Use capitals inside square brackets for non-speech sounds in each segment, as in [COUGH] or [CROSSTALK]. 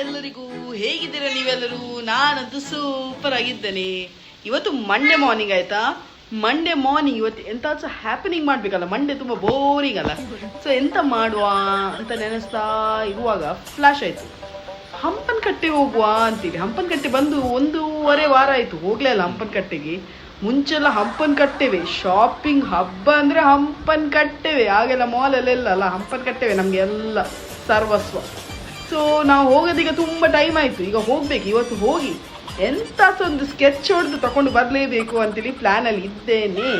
ಎಲ್ಲರಿಗೂ ಹೇಗಿದ್ದೀರಾ ನೀವೆಲ್ಲರೂ? ನಾನಂತೂ ಸೂಪರ್ ಆಗಿದ್ದೇನೆ. ಇವತ್ತು ಮಂಡೆ ಮಾರ್ನಿಂಗ್ ಆಯ್ತಾ? ಮಂಡೆ ಮಾರ್ನಿಂಗ್ ಇವತ್ತು ಎಂತ ಹ್ಯಾಪನಿಂಗ್ ಮಾಡ್ಬೇಕಲ್ಲ. ಮಂಡೆ ತುಂಬ ಬೋರಿಂಗ್ ಅಲ್ಲ. ಸೊ ಎಂತ ಮಾಡುವ ಅಂತ ನೆನೆಸ್ತಾ ಇರುವಾಗ ಫ್ಲಾಶ್ ಆಯ್ತು. ಹಂಪನ್ ಕಟ್ಟೆ ಹೋಗುವ ಅಂತೀವಿ ಹಂಪನ್ ಕಟ್ಟೆ ಬಂದು ಒಂದೂವರೆ ವಾರ ಆಯ್ತು. ಹೋಗ್ಲೇ ಅಲ್ಲ ಹಂಪನ್ ಕಟ್ಟೆಗೆ ಮುಂಚೆಲ್ಲ ಹಂಪನ್ ಕಟ್ಟೆವೆ ಶಾಪಿಂಗ್ ಹಬ್ಬ ಅಂದ್ರೆ ಹಂಪನ್ ಕಟ್ಟೆವೆ ಆಗೆಲ್ಲ ಮಾಲಲ್ಲೆಲ್ಲ ಅಲ್ಲ. ಹಂಪನ್ ಕಟ್ಟೆವೆ ನಮ್ಗೆ ಎಲ್ಲ ಸರ್ವಸ್ವ. ಸೊ ನಾವು ಹೋಗೋದೀಗ ತುಂಬ ಟೈಮ್ ಆಯಿತು. ಈಗ ಹೋಗ್ಬೇಕು. ಇವತ್ತು ಹೋಗಿ ಒಂದು ಸ್ಕೆಚ್ ಹೊಡೆದು ತಗೊಂಡು ಬರಲೇಬೇಕು ಅಂತೇಳಿ ಪ್ಲ್ಯಾನಲ್ಲಿ ಇದ್ದೇನೆ.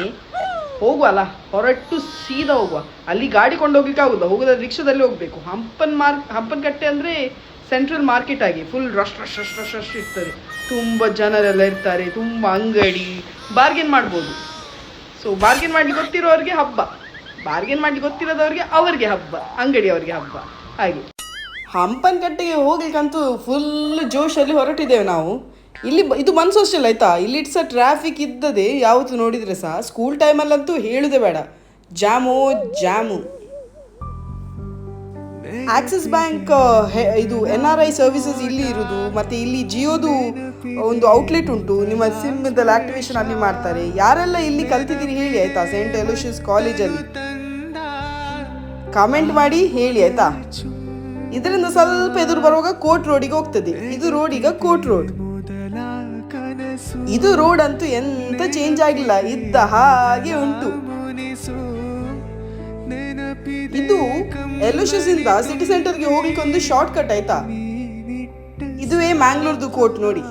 ಹೋಗುವಲ್ಲ, ಹೊರಟು ಸೀದಾ ಹೋಗುವ. ಅಲ್ಲಿ ಗಾಡಿ ಕೊಂಡು ಹೋಗ್ಲಿಕ್ಕೆ ಆಗುದಿಲ್ಲ. ಹೋಗೋದಾದ್ರೆ ರಿಕ್ಷಾದಲ್ಲಿ ಹೋಗ್ಬೇಕು. ಹಂಪನ್ ಮಾರ್ಕ್ ಹಂಪನ್ ಕಟ್ಟೆ ಅಂದ್ರೆ ಸೆಂಟ್ರಲ್ ಮಾರ್ಕೆಟ್ ಆಗಿ full rush rush rush rush rush ಇರ್ತದೆ. ತುಂಬ ಜನರೆಲ್ಲ ಇರ್ತಾರೆ, ತುಂಬ ಅಂಗಡಿ. ಬಾರ್ಗೇನ್ ಮಾಡ್ಬೋದು. ಸೊ ಬಾರ್ಗೇನ್ ಮಾಡ್ಲಿಕ್ಕೆ ಗೊತ್ತಿರೋರಿಗೆ ಹಬ್ಬ. ಬಾರ್ಗೇನ್ ಮಾಡ್ಲಿಕ್ಕೆ ಗೊತ್ತಿರೋದವ್ರಿಗೆ ಅವರಿಗೆ ಹಬ್ಬ. ಅಂಗಡಿ ಅವರಿಗೆ ಹಬ್ಬ. ಹಾಗೆ. ಹಂಪನ್ ಕಟ್ಟೆಗೆ ಹೋಗ್ಲಿಕ್ಕಂತೂ ಫುಲ್ ಜೋಶಲ್ಲಿ ಹೊರಟಿದ್ದೇವೆ ನಾವು. ಇಲ್ಲಿ ಇದು ಮನ್ಸು ಅಷ್ಟೆಲ್ಲ, ಆಯ್ತಾ? ಇಲ್ಲಿ ಇಟ್ಸ ಟ್ರಾಫಿಕ್ ಇದ್ದದೆ ಯಾವತ್ತು ನೋಡಿದರೆ ಸಹ ಸ್ಕೂಲ್ ಟೈಮಲ್ಲಂತೂ ಹೇಳುದೇ ಬೇಡ. Jam jam. ಆಕ್ಸಿಸ್ ಬ್ಯಾಂಕ್ ಇದು ಎನ್ ಆರ್ ಐ ಸರ್ವಿಸಸ್ ಇಲ್ಲಿ ಇರುವುದು ಮತ್ತೆ ಇಲ್ಲಿ ಜಿಯೋದು ಒಂದು ಔಟ್ಲೆಟ್ ಉಂಟು. ನಿಮ್ಮ ಸಿಮ್ ಇದೆಲ್ಲ ಆಕ್ಟಿವೇಶನ್ ಅಲ್ಲಿ ಮಾಡ್ತಾರೆ. ಯಾರೆಲ್ಲ ಇಲ್ಲಿ ಕಲ್ತಿದ್ದೀರಿ ಹೇಳಿ, ಆಯ್ತಾ? ಸೇಂಟ್ ಎಲೋಷಿಯಸ್ ಕಾಲೇಜಲ್ಲಿ ಕಾಮೆಂಟ್ ಮಾಡಿ ಹೇಳಿ, ಆಯ್ತಾ? ಇದರಿಂದ ಸ್ವಲ್ಪ ಎದುರು ಬರುವಾಗ ಕೋಟ್ ರೋಡಿಗೆ ಹೋಗ್ತದೆ. ಇದು ರೋಡ್ ಈಗ ಕೋಟ್ ರೋಡ್ ಇದು ರೋಡ್ ಅಂತೂ ಎಂತ ಚೇಂಜ್ ಆಗಿಲ್ಲ. ಇದ್ದ ಹಾಗೆ ಉಂಟು. ಇದು ಎಲೋಷಸ್ ಇಂದ ಸಿಟಿ ಸೆಂಟರ್ಗೆ ಹೋಗ್ಲಿಕ್ಕೆ ಒಂದು ಶಾರ್ಟ್ ಕಟ್ ಆಯ್ತಾ? ಇದುವೇ ಮ್ಯಾಂಗ್ಳೂರ್ದು ಕೋಟ್ ನೋಡಿ.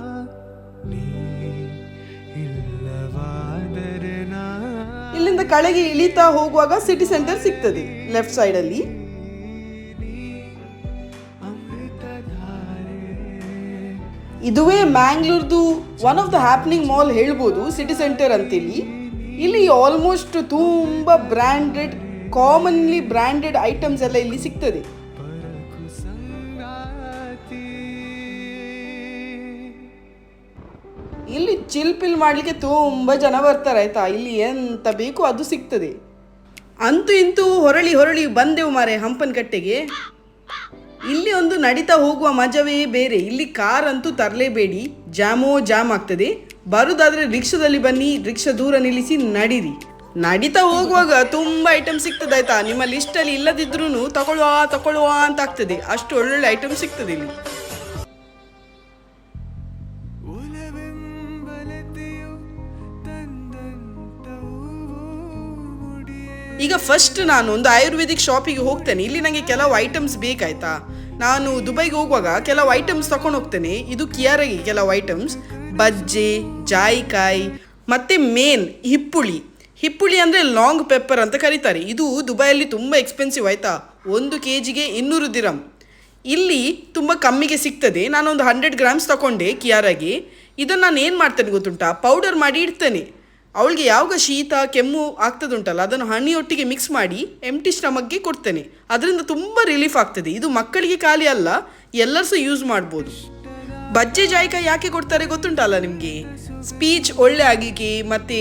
ಇಲ್ಲಿಂದ ಕಳೆಗೆ ಇಳಿತಾ ಹೋಗುವಾಗ ಸಿಟಿ ಸೆಂಟರ್ ಸಿಗ್ತದೆ. ಲೆಫ್ಟ್ ಸೈಡ್ ಅಲ್ಲಿ. ಇದುವೇ ಮ್ಯಾಂಗ್ಳೂರ್ದು one of the happening mall ಹೇಳ್ಬೋದು ಸಿಟಿ ಸೆಂಟರ್ ಅಂತೇಳಿ ಇಲ್ಲಿ ಆಲ್ಮೋಸ್ಟ್ ತುಂಬ ಬ್ರ್ಯಾಂಡೆಡ್ ಕಾಮನ್ಲಿ ಬ್ರ್ಯಾಂಡೆಡ್ ಐಟಮ್ಸ್ ಎಲ್ಲ ಇಲ್ಲಿ ಸಿಗ್ತದೆ. ಇಲ್ಲಿ ಚಿಲ್ ಪಿಲ್ ಮಾಡಲಿಕ್ಕೆ ತುಂಬ ಜನ ಬರ್ತಾರೆ ಆಯ್ತಾ? ಇಲ್ಲಿ ಎಂತ ಬೇಕು ಅದು ಸಿಗ್ತದೆ. ಅಂತೂ ಇಂತೂ ಹೊರಳಿ ಹೊರಳಿ ಬಂದೆವು ಮಾರೆ ಹಂಪನ್ ಕಟ್ಟೆಗೆ. ಇಲ್ಲಿ ಒಂದು ನಡೀತಾ ಹೋಗುವ ಮಜವೇ ಬೇರೆ. ಇಲ್ಲಿ ಕಾರ್ ಅಂತೂ ತರಲೇಬೇಡಿ. ಜಾಮೋ ಜಾಮ್ ಆಗ್ತದೆ. ಬರುದಾದ್ರೆ ರಿಕ್ಷಾದಲ್ಲಿ ಬನ್ನಿ, ರಿಕ್ಷಾ ದೂರ ನಿಲ್ಲಿಸಿ ನಡೀರಿ. ನಡೀತಾ ಹೋಗುವಾಗ ತುಂಬಾ ಐಟಮ್ ಸಿಗ್ತದೆ ಆಯ್ತಾ? ನಿಮ್ಮ ಲಿಸ್ಟಲ್ಲಿ ಇಲ್ಲದಿದ್ರೂ ತಗೊಳ್ಳುವ ತಗೊಳ್ಳುವ ಅಂತ ಆಗ್ತದೆ. ಅಷ್ಟು ಒಳ್ಳೊಳ್ಳೆ ಐಟಮ್ ಸಿಗ್ತದೆ ಇಲ್ಲಿ. ಈಗ ಫಸ್ಟ್ ನಾನು ಒಂದು ಆಯುರ್ವೇದಿಕ್ ಶಾಪಿಗೆ ಹೋಗ್ತೇನೆ. ಇಲ್ಲಿ ನನಗೆ ಕೆಲವು ಐಟಮ್ಸ್ ಬೇಕಾಯ್ತಾ? ನಾನು ದುಬೈಗೆ ಹೋಗುವಾಗ ಕೆಲವು ಐಟಮ್ಸ್ ತಗೊಂಡು ಹೋಗ್ತೇನೆ. ಇದು ಕಿಯಾರಗೆ ಕೆಲವು ಐಟಮ್ಸ್ ಬಜ್ಜಿ, ಜಾಯಿಕಾಯಿ, ಮತ್ತು ಮೇನ್ ಹಿಪ್ಪುಳಿ ಹಿಪ್ಪುಳಿ ಅಂದರೆ ಲಾಂಗ್ ಪೆಪ್ಪರ್ ಅಂತ ಕರೀತಾರೆ. ಇದು ದುಬೈಯಲ್ಲಿ ತುಂಬ ಎಕ್ಸ್ಪೆನ್ಸಿವ್ ಆಯಿತಾ? ಒಂದು ಕೆ ಜಿಗೆ ಇನ್ನೂರು ದಿರಂ ಇಲ್ಲಿ ತುಂಬ ಕಮ್ಮಿಗೆ ಸಿಗ್ತದೆ. ನಾನೊಂದು ಹಂಡ್ರೆಡ್ ಗ್ರಾಮ್ಸ್ ತಗೊಂಡೆ ಕಿಯಾರಾಗಿ ಇದನ್ನು ನಾನು ಏನು ಮಾಡ್ತೇನೆ ಗೊತ್ತುಂಟಾ? ಪೌಡರ್ ಮಾಡಿ ಇಡ್ತೇನೆ. ಅವಳಿಗೆ ಯಾವಾಗ ಶೀತ, ಕೆಮ್ಮು ಆಗ್ತದುಂಟಲ್ಲ, ಅದನ್ನು ಹನಿಯೊಟ್ಟಿಗೆ ಮಿಕ್ಸ್ ಮಾಡಿ ಎಂಟಿ ಸ್ಟಮಕ್ಗೆ ಕೊಡ್ತೇನೆ. ಅದರಿಂದ ತುಂಬ ರಿಲೀಫ್ ಆಗ್ತದೆ. ಇದು ಮಕ್ಕಳಿಗೆ ಖಾಲಿ ಅಲ್ಲ ಎಲ್ಲರೂ ಸಹ ಯೂಸ್ ಮಾಡ್ಬೋದು. ಬಜ್ಜೆ, ಜಾಯಿಕಾಯಿ ಯಾಕೆ ಕೊಡ್ತಾರೆ ಗೊತ್ತುಂಟಲ್ಲ ನಿಮಗೆ? ಸ್ಪೀಚ್ ಒಳ್ಳೆ ಆಗಿಗೆ ಮತ್ತು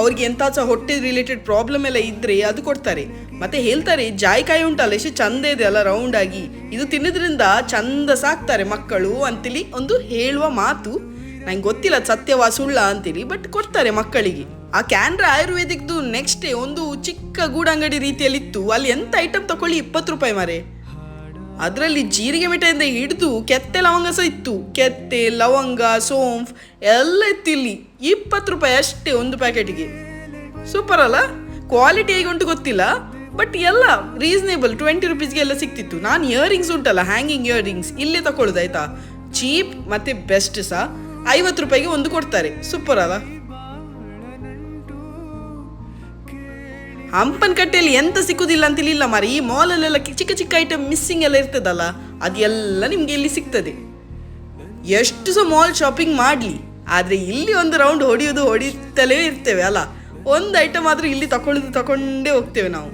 ಅವ್ರಿಗೆ ಎಂಥ ಸಹ ಹೊಟ್ಟೆ ರಿಲೇಟೆಡ್ ಪ್ರಾಬ್ಲಮ್ ಎಲ್ಲ ಇದ್ದರೆ ಅದು ಕೊಡ್ತಾರೆ. ಮತ್ತೆ ಹೇಳ್ತಾರೆ, ಜಾಯಿಕಾಯಿ ಉಂಟಲ್ಲ, ಎಷ್ಟು ಚಂದ ಇದೆ ಅಲ್ಲ ರೌಂಡ್ ಆಗಿ. ಇದು ತಿನ್ನೋದ್ರಿಂದ ಚಂದ ಸಾಕ್ತಾರೆ ಮಕ್ಕಳು ಅಂತೇಳಿ ಒಂದು ಹೇಳುವ ಮಾತು. ನಂಗೆ ಗೊತ್ತಿಲ್ಲ ಸತ್ಯವಾ ಸುಳ್ಳ ಅಂತೇಳಿ ಬಟ್ ಕೊಡ್ತಾರೆ ಮಕ್ಕಳಿಗೆ. ಆ ಕ್ಯಾನ್ರಾ ಆಯುರ್ವೇದಿಕ್ದು ನೆಕ್ಸ್ಟ್ ಡೇ ಒಂದು ಚಿಕ್ಕ ಗೂಡಂಗಡಿ ರೀತಿಯಲ್ಲಿ ಇತ್ತು ಅಲ್ಲಿ ಎಂತ ಐಟಮ್ ತಕೊಳ್ಳಿ? ಇಪ್ಪತ್ತು ರೂಪಾಯಿ ಮಾರೆ. ಅದರಲ್ಲಿ ಜೀರಿಗೆ ಮಿಠಾಯಿಂದ ಹಿಡಿದು ಕೆತ್ತೆ ಲವಂಗ ಸಹ ಇತ್ತು. ಕೆತ್ತೆ, ಲವಂಗ, ಸೋಂಫ್ ಎಲ್ಲ ಇತ್ತು ಇಲ್ಲಿ. ಇಪ್ಪತ್ತು ರೂಪಾಯಿ ಅಷ್ಟೇ ಒಂದು ಪ್ಯಾಕೆಟ್ಗೆ ಸೂಪರ್ ಅಲ್ಲ? ಕ್ವಾಲಿಟಿ ಹೇಗೆ ಉಂಟು ಗೊತ್ತಿಲ್ಲ. ಬಟ್ ಎಲ್ಲ ರೀಸನೇಬಲ್ ಟ್ವೆಂಟಿ ರುಪೀಸ್ಗೆ ಎಲ್ಲ ಸಿಕ್ತಿತ್ತು. ನಾನು ಇಯರಿಂಗ್ಸ್ ಉಂಟಲ್ಲ ಹ್ಯಾಂಗಿಂಗ್ ಇಯರಿಂಗ್ಸ್ ಇಲ್ಲೇ ತಗೊಳ್ಳೋದು ಆಯ್ತಾ? ಚೀಪ್ ಮತ್ತೆ ಬೆಸ್ಟ್ ಸಹ ಐವತ್ತು ರೂಪಾಯಿಗೆ ಒಂದು ಕೊಡ್ತಾರೆ. ಸೂಪರ್ ಅಲ್ಲ ಹಂಪನ್ ಕಟ್ಟೆಯಲ್ಲಿ ಎಂತ ಸಿಕ್ಕುದಿಲ್ಲ ಅಂತೇಳಿಲ್ಲ ಮಾರಿ. ಈ ಮಾಲಲ್ಲೆಲ್ಲ ಚಿಕ್ಕ ಚಿಕ್ಕ ಐಟಮ್ ಮಿಸ್ಸಿಂಗ್ ಎಲ್ಲ ಇರ್ತದಲ್ಲ, ಅದೆಲ್ಲ ನಿಮ್ಗೆ ಇಲ್ಲಿ ಸಿಗ್ತದೆ. ಎಷ್ಟು ಸಹ ಮಾಲ್ ಶಾಪಿಂಗ್ ಮಾಡಲಿ. ಆದರೆ ಇಲ್ಲಿ ಒಂದು ರೌಂಡ್ ಹೊಡೆಯೋದು ಹೊಡಿತಲೇ ಇರ್ತೇವೆ ಅಲ್ಲ. ಒಂದು ಐಟಮ್ ಆದರೂ ಇಲ್ಲಿ ತಕೊಳ್ಳೋದು ತಕೊಂಡೇ ಹೋಗ್ತೇವೆ ನಾವು.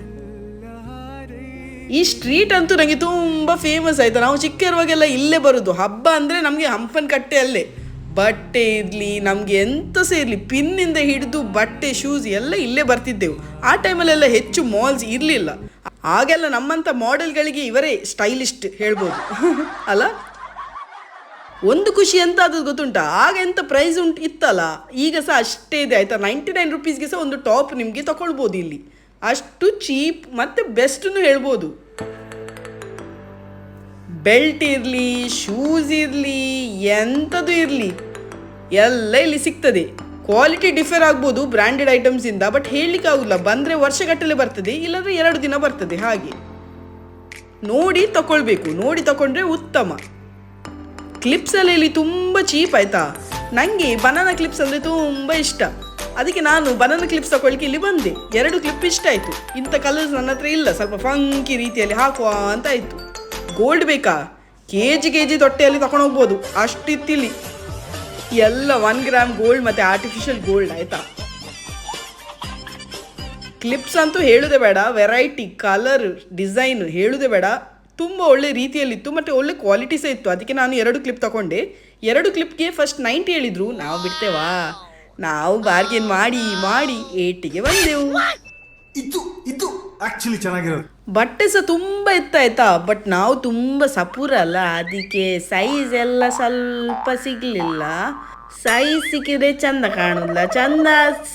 ಈ ಸ್ಟ್ರೀಟ್ ಅಂತೂ ನನಗೆ ತುಂಬ ಫೇಮಸ್ ಆಯ್ತು. ನಾವು ಚಿಕ್ಕ ಇರುವಾಗೆಲ್ಲ ಇಲ್ಲೇ ಬರೋದು. ಹಬ್ಬ ಅಂದರೆ ನಮಗೆ ಹಂಪನ್ ಕಟ್ಟೆ ಅಲ್ಲೇ ಬಟ್ಟೆ ಇರಲಿ, ನಮಗೆ ಎಂತ ಸಹ ಇರಲಿ ಪಿನ್ನಿಂದ ಹಿಡಿದು ಬಟ್ಟೆ ಶೂಸ್ ಎಲ್ಲ ಇಲ್ಲೇ ಬರ್ತಿದ್ದೆವು. ಆ ಟೈಮಲ್ಲೆಲ್ಲ ಹೆಚ್ಚು ಮಾಲ್ಸ್ ಇರಲಿಲ್ಲ. ಆಗೆಲ್ಲ ನಮ್ಮಂಥ ಮಾಡೆಲ್ಗಳಿಗೆ ಇವರೇ ಸ್ಟೈಲಿಸ್ಟ್ ಹೇಳ್ಬೋದು. [LAUGHS] ಅಲ್ಲ? ಒಂದು ಖುಷಿ ಎಂತ ಅದು ಗೊತ್ತುಂಟಾ? ಆಗ ಎಂತ ಪ್ರೈಸ್ ಉಂಟು ಇತ್ತಲ್ಲ? ಈಗ ಸಹ ಅಷ್ಟೇ ಇದೆ, ಆಯ್ತಾ? ನೈಂಟಿ ನೈನ್ ರುಪೀಸ್ಗೆ ಸಹ ಒಂದು ಟಾಪ್ ನಿಮಗೆ ತಗೊಳ್ಬೋದು ಇಲ್ಲಿ. ಅಷ್ಟು ಚೀಪ್ ಮತ್ತು ಬೆಸ್ಟನ್ನು ಹೇಳ್ಬೋದು. ಬೆಲ್ಟ್ ಇರಲಿ, ಶೂಸ್ ಇರಲಿ, ಎಂಥದ್ದು ಇರಲಿ, ಎಲ್ಲ ಇಲ್ಲಿ ಸಿಗ್ತದೆ. ಕ್ವಾಲಿಟಿ ಡಿಫರ್ ಆಗ್ಬೋದು ಬ್ರ್ಯಾಂಡೆಡ್ ಐಟಮ್ಸಿಂದ ಬಟ್ ಹೇಳಲಿಕ್ಕೆ ಆಗೋಲ್ಲ ಬಂದರೆ ವರ್ಷಗಟ್ಟಲೆ ಬರ್ತದೆ, ಇಲ್ಲಾಂದರೆ ಎರಡು ದಿನ ಬರ್ತದೆ ಹಾಗೆ. ನೋಡಿ ತಗೊಳ್ಬೇಕು ನೋಡಿ ತಗೊಂಡ್ರೆ ಉತ್ತಮ. ಕ್ಲಿಪ್ಸ್ ಎಲ್ಲ ಇಲ್ಲಿ ತುಂಬ ಚೀಪ್ ಆಯಿತಾ? ನನಗೆ ಬನಾನಾ ಕ್ಲಿಪ್ಸ್ ಅಂದರೆ ತುಂಬ ಇಷ್ಟ. ಅದಕ್ಕೆ ನಾನು ಬನಾನಾ ಕ್ಲಿಪ್ಸ್ ತಗೊಳ್ಳಿಕ್ಕೆ ಇಲ್ಲಿ ಬಂದೆ. ಎರಡು ಕ್ಲಿಪ್ ಇಷ್ಟ ಆಯಿತು. ಇಂಥ ಕಲರ್ಸ್ ನನ್ನ ಹತ್ರ ಇಲ್ಲ, ಸ್ವಲ್ಪ ಫಂಕಿ ರೀತಿಯಲ್ಲಿ ಹಾಕುವ ಅಂತ ಆಯಿತು. ಗೋಲ್ಡ್ ಬೇಕಾ? ಕೆ ಜಿ ಕೆ ಜಿ ತೊಟ್ಟೆಯಲ್ಲಿ ತಗೊಂಡು ಹೋಗ್ಬೋದು. ಅಷ್ಟಿತ್ತಿಲ್ಲಿ. ಎಲ್ಲ ಒನ್ ಗ್ರಾಮ್ ಗೋಲ್ಡ್ ಮತ್ತು ಆರ್ಟಿಫಿಷಿಯಲ್ ಗೋಲ್ಡ್ ಆಯಿತಾ? ಕ್ಲಿಪ್ಸ್ ಅಂತೂ ಹೇಳೋದೇ ಬೇಡ ವೆರೈಟಿ ಕಲರ್ ಡಿಸೈನ್ ಹೇಳುದೆ ಬೇಡ. ತುಂಬ ಒಳ್ಳೆ ರೀತಿಯಲ್ಲಿತ್ತು, ಮತ್ತೆ ಒಳ್ಳೆ ಕ್ವಾಲಿಟಿ ಸಹ ಇತ್ತು. ಅದಕ್ಕೆ ನಾನು ಎರಡು ಕ್ಲಿಪ್ ತಗೊಂಡೆ ಎರಡು ಕ್ಲಿಪ್ಗೆ ಫಸ್ಟ್ ನೈಂಟಿ ಹೇಳಿದ್ರು. ನಾವು ಬಿಡ್ತೇವಾ? ನಾವು ಬಾರ್ಗೇನ್ ಮಾಡಿ ಮಾಡಿ, ಏಟಿಗೆ ಬಂದೆವು. ಇದು ಇದು ಆಕ್ಚುಲಿ ಚೆನ್ನಾಗಿರೋದು. ಬಟ್ಟೆ ಸಹ ತುಂಬ ಇತ್ತಾಯ್ತಾ ಬಟ್ ನಾವು ತುಂಬ ಸಪೂರ ಅಲ್ಲ. ಅದಕ್ಕೆ ಸೈಜ್ ಎಲ್ಲ ಸ್ವಲ್ಪ ಸಿಗ್ಲಿಲ್ಲ. ಸೈಜ್ ಸಿಕ್ಕಿದ್ರೆ ಚಂದ ಕಾಣುದಿಲ್ಲ. ಚಂದ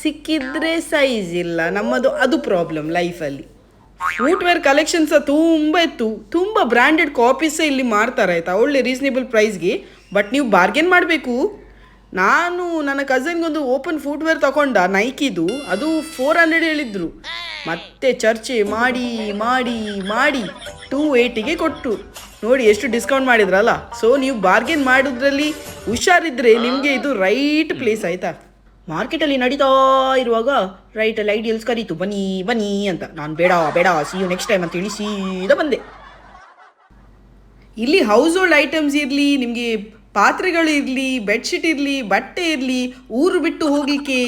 ಸಿಕ್ಕಿದ್ರೆ ಸೈಜ್ ಇಲ್ಲ. ನಮ್ಮದು ಅದು ಪ್ರಾಬ್ಲಮ್ ಲೈಫಲ್ಲಿ ಫುಟ್ವೇರ್ ಕಲೆಕ್ಷನ್ ಸಹ ತುಂಬ ಇತ್ತು. ತುಂಬ ಬ್ರ್ಯಾಂಡೆಡ್ ಕಾಪೀಸ್ ಇಲ್ಲಿ ಮಾರ್ತಾರೆ ಆಯ್ತಾ? ಒಳ್ಳೆ ರೀಸನೇಬಲ್ ಪ್ರೈಸ್ಗೆ ಬಟ್ ನೀವು ಬಾರ್ಗೇನ್ ಮಾಡಬೇಕು. ನಾನು ನನ್ನ ಕಸಿನ್ಗೊಂದು ಓಪನ್ ಫುಟ್ವೇರ್ ತಗೊಂಡ ನೈಕಿದು ಅದು ಫೋರ್ ಹಂಡ್ರೆಡ್ ಹೇಳಿದ್ರು. ಮತ್ತೆ ಚರ್ಚೆ ಮಾಡಿ ಮಾಡಿ ಮಾಡಿ ಟೂ ಏಯ್ಟಿಗೆ ಕೊಟ್ಟು. ನೋಡಿ ಎಷ್ಟು ಡಿಸ್ಕೌಂಟ್ ಮಾಡಿದ್ರಲ್ಲ. ಸೊ ನೀವು ಬಾರ್ಗೇನ್ ಮಾಡೋದ್ರಲ್ಲಿ ಹುಷಾರಿದ್ರೆ ನಿಮಗೆ ಇದು ರೈಟ್ ಪ್ಲೇಸ್ ಆಯ್ತಾ? ಮಾರ್ಕೆಟಲ್ಲಿ ನಡೀತಾ ಇರುವಾಗ ರೈಟಲ್ಲಿ ಐಡಿಯಲ್ಸ್ ಕರೀತು. ಬನ್ನಿ ಬನ್ನಿ ಅಂತ. ನಾನು ಬೇಡ ಬೇಡ. ಸಿ ಯು ನೆಕ್ಸ್ಟ್ ಟೈಮ್ ಅಂತ ಹೇಳಿ ಸೀದಾ ಬಂದೆ. ಇಲ್ಲಿ ಹೌಸ್ ಹೋಲ್ಡ್ ಐಟಮ್ಸ್ ಇರಲಿ, ನಿಮಗೆ ಪಾತ್ರೆಗಳು ಇರಲಿ ಬೆಡ್ಶೀಟ್ ಇರಲಿ, ಬಟ್ಟೆ ಇರಲಿ, ಊರು ಬಿಟ್ಟು ಹೋಗಲಿಕ್ಕೆ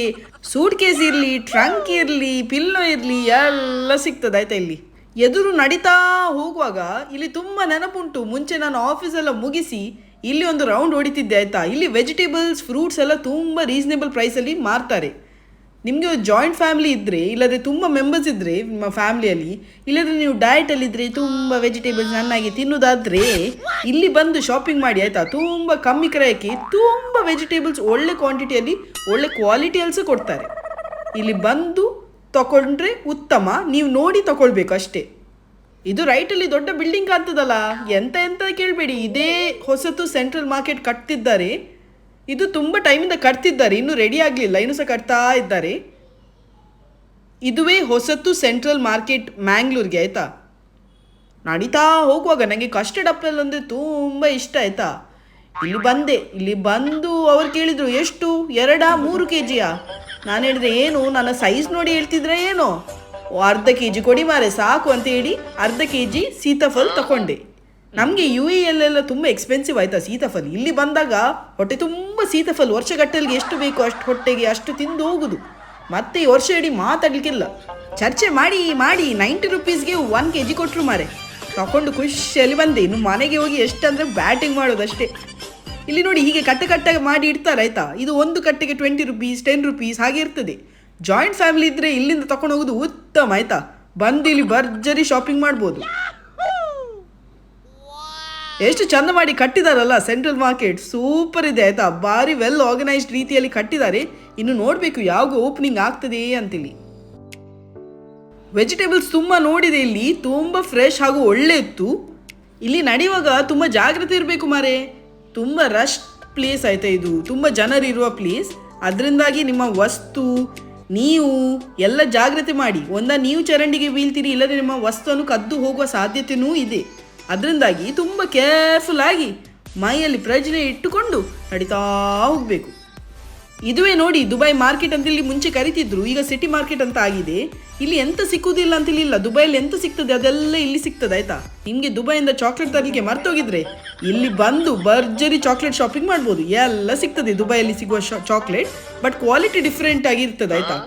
ಸೂಟ್ ಕೇಸ್ ಇರಲಿ ಟ್ರಂಕ್ ಇರಲಿ ಪಿಲ್ಲೋ ಇರಲಿ, ಎಲ್ಲ ಸಿಗ್ತದೆ ಆಯ್ತಾ ಇಲ್ಲಿ. ಎದುರು ನಡೀತಾ ಹೋಗುವಾಗ ಇಲ್ಲಿ ತುಂಬ ನೆನಪುಂಟು. ಮುಂಚೆ ನಾನು ಆಫೀಸೆಲ್ಲ ಮುಗಿಸಿ ಇಲ್ಲಿ ಒಂದು ರೌಂಡ್ ಹೊಡಿತಿದ್ದೆ ಆಯ್ತಾ. ಇಲ್ಲಿ ವೆಜಿಟೇಬಲ್ಸ್ ಫ್ರೂಟ್ಸ್ ಎಲ್ಲ ತುಂಬ ರೀಸನೇಬಲ್ ಪ್ರೈಸಲ್ಲಿ ಮಾರ್ತಾರೆ. ನಿಮಗೆ ಜಾಯಿಂಟ್ ಫ್ಯಾಮಿಲಿ ಇದ್ದರೆ ಇಲ್ಲದ್ರೆ ತುಂಬ ಮೆಂಬರ್ಸ್ ಇದ್ದರೆ ನಿಮ್ಮ ಫ್ಯಾಮಿಲಿಯಲ್ಲಿ ಇಲ್ಲದ್ರೆ ನೀವು ಡಯಟಲ್ಲಿದ್ದರೆ ತುಂಬ ವೆಜಿಟೇಬಲ್ಸ್ ಚೆನ್ನಾಗಿ ತಿನ್ನೋದಾದರೆ, ಇಲ್ಲಿ ಬಂದು ಶಾಪಿಂಗ್ ಮಾಡಿ ಆಯಿತಾ? ತುಂಬ ಕಮ್ಮಿ ಕ್ರಯಕ್ಕೆ ತುಂಬ ವೆಜಿಟೇಬಲ್ಸ್ ಒಳ್ಳೆ ಕ್ವಾಂಟಿಟಿಯಲ್ಲಿ ಒಳ್ಳೆ ಕ್ವಾಲಿಟಿಯಲ್ಲಿ ಸಹ ಕೊಡ್ತಾರೆ. ಇಲ್ಲಿ ಬಂದು ತಗೊಂಡ್ರೆ ಉತ್ತಮ, ನೀವು ನೋಡಿ ತಗೊಳ್ಬೇಕು ಅಷ್ಟೇ. ಇದು ರೈಟಲ್ಲಿ ದೊಡ್ಡ ಬಿಲ್ಡಿಂಗ್ ಕಾಣ್ತದಲ್ಲ? ಎಂತ ಎಂತ ಕೇಳಬೇಡಿ. ಇದೇ ಹೊಸತು ಸೆಂಟ್ರಲ್ ಮಾರ್ಕೆಟ್ ಕಟ್ತಿದ್ದಾರೆ. ಇದು ತುಂಬ ಟೈಮಿಂದ ಕಟ್ತಿದ್ದಾರೆ, ಇನ್ನೂ ರೆಡಿ ಆಗಲಿಲ್ಲ, ಇನ್ನೂ ಸಹ ಕಟ್ತಾ ಇದ್ದಾರೆ. ಇದುವೇ ಹೊಸತು ಸೆಂಟ್ರಲ್ ಮಾರ್ಕೆಟ್ ಮ್ಯಾಂಗ್ಳೂರ್ಗೆ, ಆಯಿತಾ? ನಡೀತಾ ಹೋಗುವಾಗ ನನಗೆ ಕಸ್ಟರ್ಡ್ ಅಪ್ಪಲ್ ಅಂದರೆ ತುಂಬ ಇಷ್ಟ, ಆಯಿತಾ? ಇಲ್ಲಿ ಬಂದೆ, ಇಲ್ಲಿ ಬಂದು ಅವ್ರು ಕೇಳಿದರು, ಎಷ್ಟು? ಎರಡಾ, ಮೂರು ಕೆ ಜಿಯಾ ನಾನು ಹೇಳಿದೆ, ಏನು? ನನ್ನ ಸೈಜ್ ನೋಡಿ ಹೇಳ್ತಿದ್ರೆ ಏನೋ? ಅರ್ಧ ಕೆ ಜಿ ಕೊಡಿ ಮಾರೆ, ಸಾಕು ಅಂತ ಹೇಳಿ ಅರ್ಧ ಕೆ ಜಿ ಸೀತಾಫಲ್ ತಗೊಂಡೆ ನಮಗೆ ಯು ಎ ಎಲ್ಲ ತುಂಬ ಎಕ್ಸ್ಪೆನ್ಸಿವ್ ಆಯಿತಾ ಸೀತಾಫಲ್. ಇಲ್ಲಿ ಬಂದಾಗ ಹೊಟ್ಟೆ ತುಂಬ ಸೀತಾಫಲ್. ವರ್ಷಗಟ್ಟಲಿಗೆ ಎಷ್ಟು ಬೇಕು ಅಷ್ಟು ಹೊಟ್ಟೆಗೆ ಅಷ್ಟು ತಿಂದು ಹೋಗುದು. ಮತ್ತೆ ಈ ವರ್ಷ ಇಡೀ ಮಾತಾಡ್ಲಿಕ್ಕಿಲ್ಲ ಚರ್ಚೆ ಮಾಡಿ ಮಾಡಿ ನೈಂಟಿ ರುಪೀಸ್ಗೆ ಒನ್ ಕೆ ಜಿ ಕೊಟ್ಟರು ಮಾರೆ. ತಗೊಂಡು ಖುಷಿಯಲ್ಲಿ ಬಂದೆ. ಇನ್ನು ಮನೆಗೆ ಹೋಗಿ ಎಷ್ಟಂದ್ರೆ ಬ್ಯಾಟಿಂಗ್ ಮಾಡೋದಷ್ಟೇ. ಇಲ್ಲಿ ನೋಡಿ ಹೀಗೆ ಕಟ್ಟ ಕಟ್ಟಾಗಿ ಮಾಡಿ ಇಡ್ತಾರೆ ಆಯ್ತಾ? ಇದು ಒಂದು ಕಟ್ಟೆಗೆ ಟ್ವೆಂಟಿ ರುಪೀಸ್ ಟೆನ್ ರುಪೀಸ್ ಹಾಗೆ ಇರ್ತದೆ. ಜಾಯಿಂಟ್ ಫ್ಯಾಮಿಲಿ ಇದ್ದರೆ ಇಲ್ಲಿಂದ ತಗೊಂಡು ಹೋಗೋದು ಉತ್ತಮ ಆಯ್ತಾ? ಬಂದು ಇಲ್ಲಿ ಭರ್ಜರಿ ಶಾಪಿಂಗ್ ಮಾಡ್ಬೋದು. ಎಷ್ಟು ಚಂದ ಮಾಡಿ ಕಟ್ಟಿದಾರಲ್ಲ ಸೆಂಟ್ರಲ್ ಮಾರ್ಕೆಟ್. ಸೂಪರ್ ಇದೆ ಆಯ್ತಾ? ಭಾರಿ ವೆಲ್ ಆರ್ಗನೈಸ್ಡ್ ರೀತಿಯಲ್ಲಿ ಕಟ್ಟಿದ್ದಾರೆ ಇನ್ನು ನೋಡಬೇಕು ಯಾವಾಗ ಓಪನಿಂಗ್ ಆಗ್ತದೆ ಅಂತಿಲ್ಲಿ. ವೆಜಿಟೇಬಲ್ಸ್ ತುಂಬ ನೋಡಿದೆ ಇಲ್ಲಿ. ತುಂಬ ಫ್ರೆಶ್ ಹಾಗೂ ಒಳ್ಳೆ ಇತ್ತು. ಇಲ್ಲಿ ನಡೆಯುವಾಗ ತುಂಬ ಜಾಗ್ರತೆ ಇರಬೇಕು ಮಾರೆ. ತುಂಬ ರಶ್ ಪ್ಲೇಸ್ ಆಯ್ತಾ ಇದು. ತುಂಬ ಜನರಿರುವ ಪ್ಲೇಸ್ ಅದರಿಂದಾಗಿ ನಿಮ್ಮ ವಸ್ತು, ನೀವು ಎಲ್ಲ ಜಾಗ್ರತೆ ಮಾಡಿ. ಒಂದ ನೀವು ಚರಂಡಿಗೆ ಬೀಳ್ತೀರಿ ಇಲ್ಲದೆ ನಿಮ್ಮ ವಸ್ತುವನ್ನು ಕದ್ದು ಹೋಗುವ ಸಾಧ್ಯತೆಯೂ ಇದೆ. ಅದರಿಂದಾಗಿ ತುಂಬ ಕೇರ್ಫುಲ್ ಆಗಿ ಮೈಯಲ್ಲಿ ಪ್ರಜ್ಞೆ ಇಟ್ಟುಕೊಂಡು ನಡೀತಾ ಹೋಗಬೇಕು. ಇದುವೇ ನೋಡಿ ದುಬೈ ಮಾರ್ಕೆಟ್ ಅಂತ ಇಲ್ಲಿ ಮುಂಚೆ ಕರಿತಿದ್ರು. ಈಗ ಸಿಟಿ ಮಾರ್ಕೆಟ್ ಅಂತ ಆಗಿದೆ. ಇಲ್ಲಿ ಎಂತ ಸಿಕ್ಕುದಿಲ್ಲ ಅಂತ ಇಲ್ಲ. ದುಬೈಯಲ್ಲಿ ಎಂತ ಸಿಗ್ತದೆ? ಅದೆಲ್ಲ ಇಲ್ಲಿ ಸಿಗ್ತದೆ, ಆಯ್ತಾ? ನಿಮಗೆ ದುಬೈಯಿಂದ ಚಾಕ್ಲೇಟ್ ತರಲಿಕ್ಕೆ ಮರ್ತೋಗಿದ್ರೆ ಇಲ್ಲಿ ಬಂದು ಭರ್ಜರಿ ಚಾಕ್ಲೇಟ್ ಶಾಪಿಂಗ್ ಮಾಡ್ಬೋದು. ಎಲ್ಲ ಸಿಗ್ತದೆ. ದುಬೈಯಲ್ಲಿ ಸಿಗುವ ಚಾಕ್ಲೇಟ್ ಬಟ್ ಕ್ವಾಲಿಟಿ ಡಿಫ್ರೆಂಟ್ ಆಗಿರ್ತದೆ, ಆಯ್ತಾ?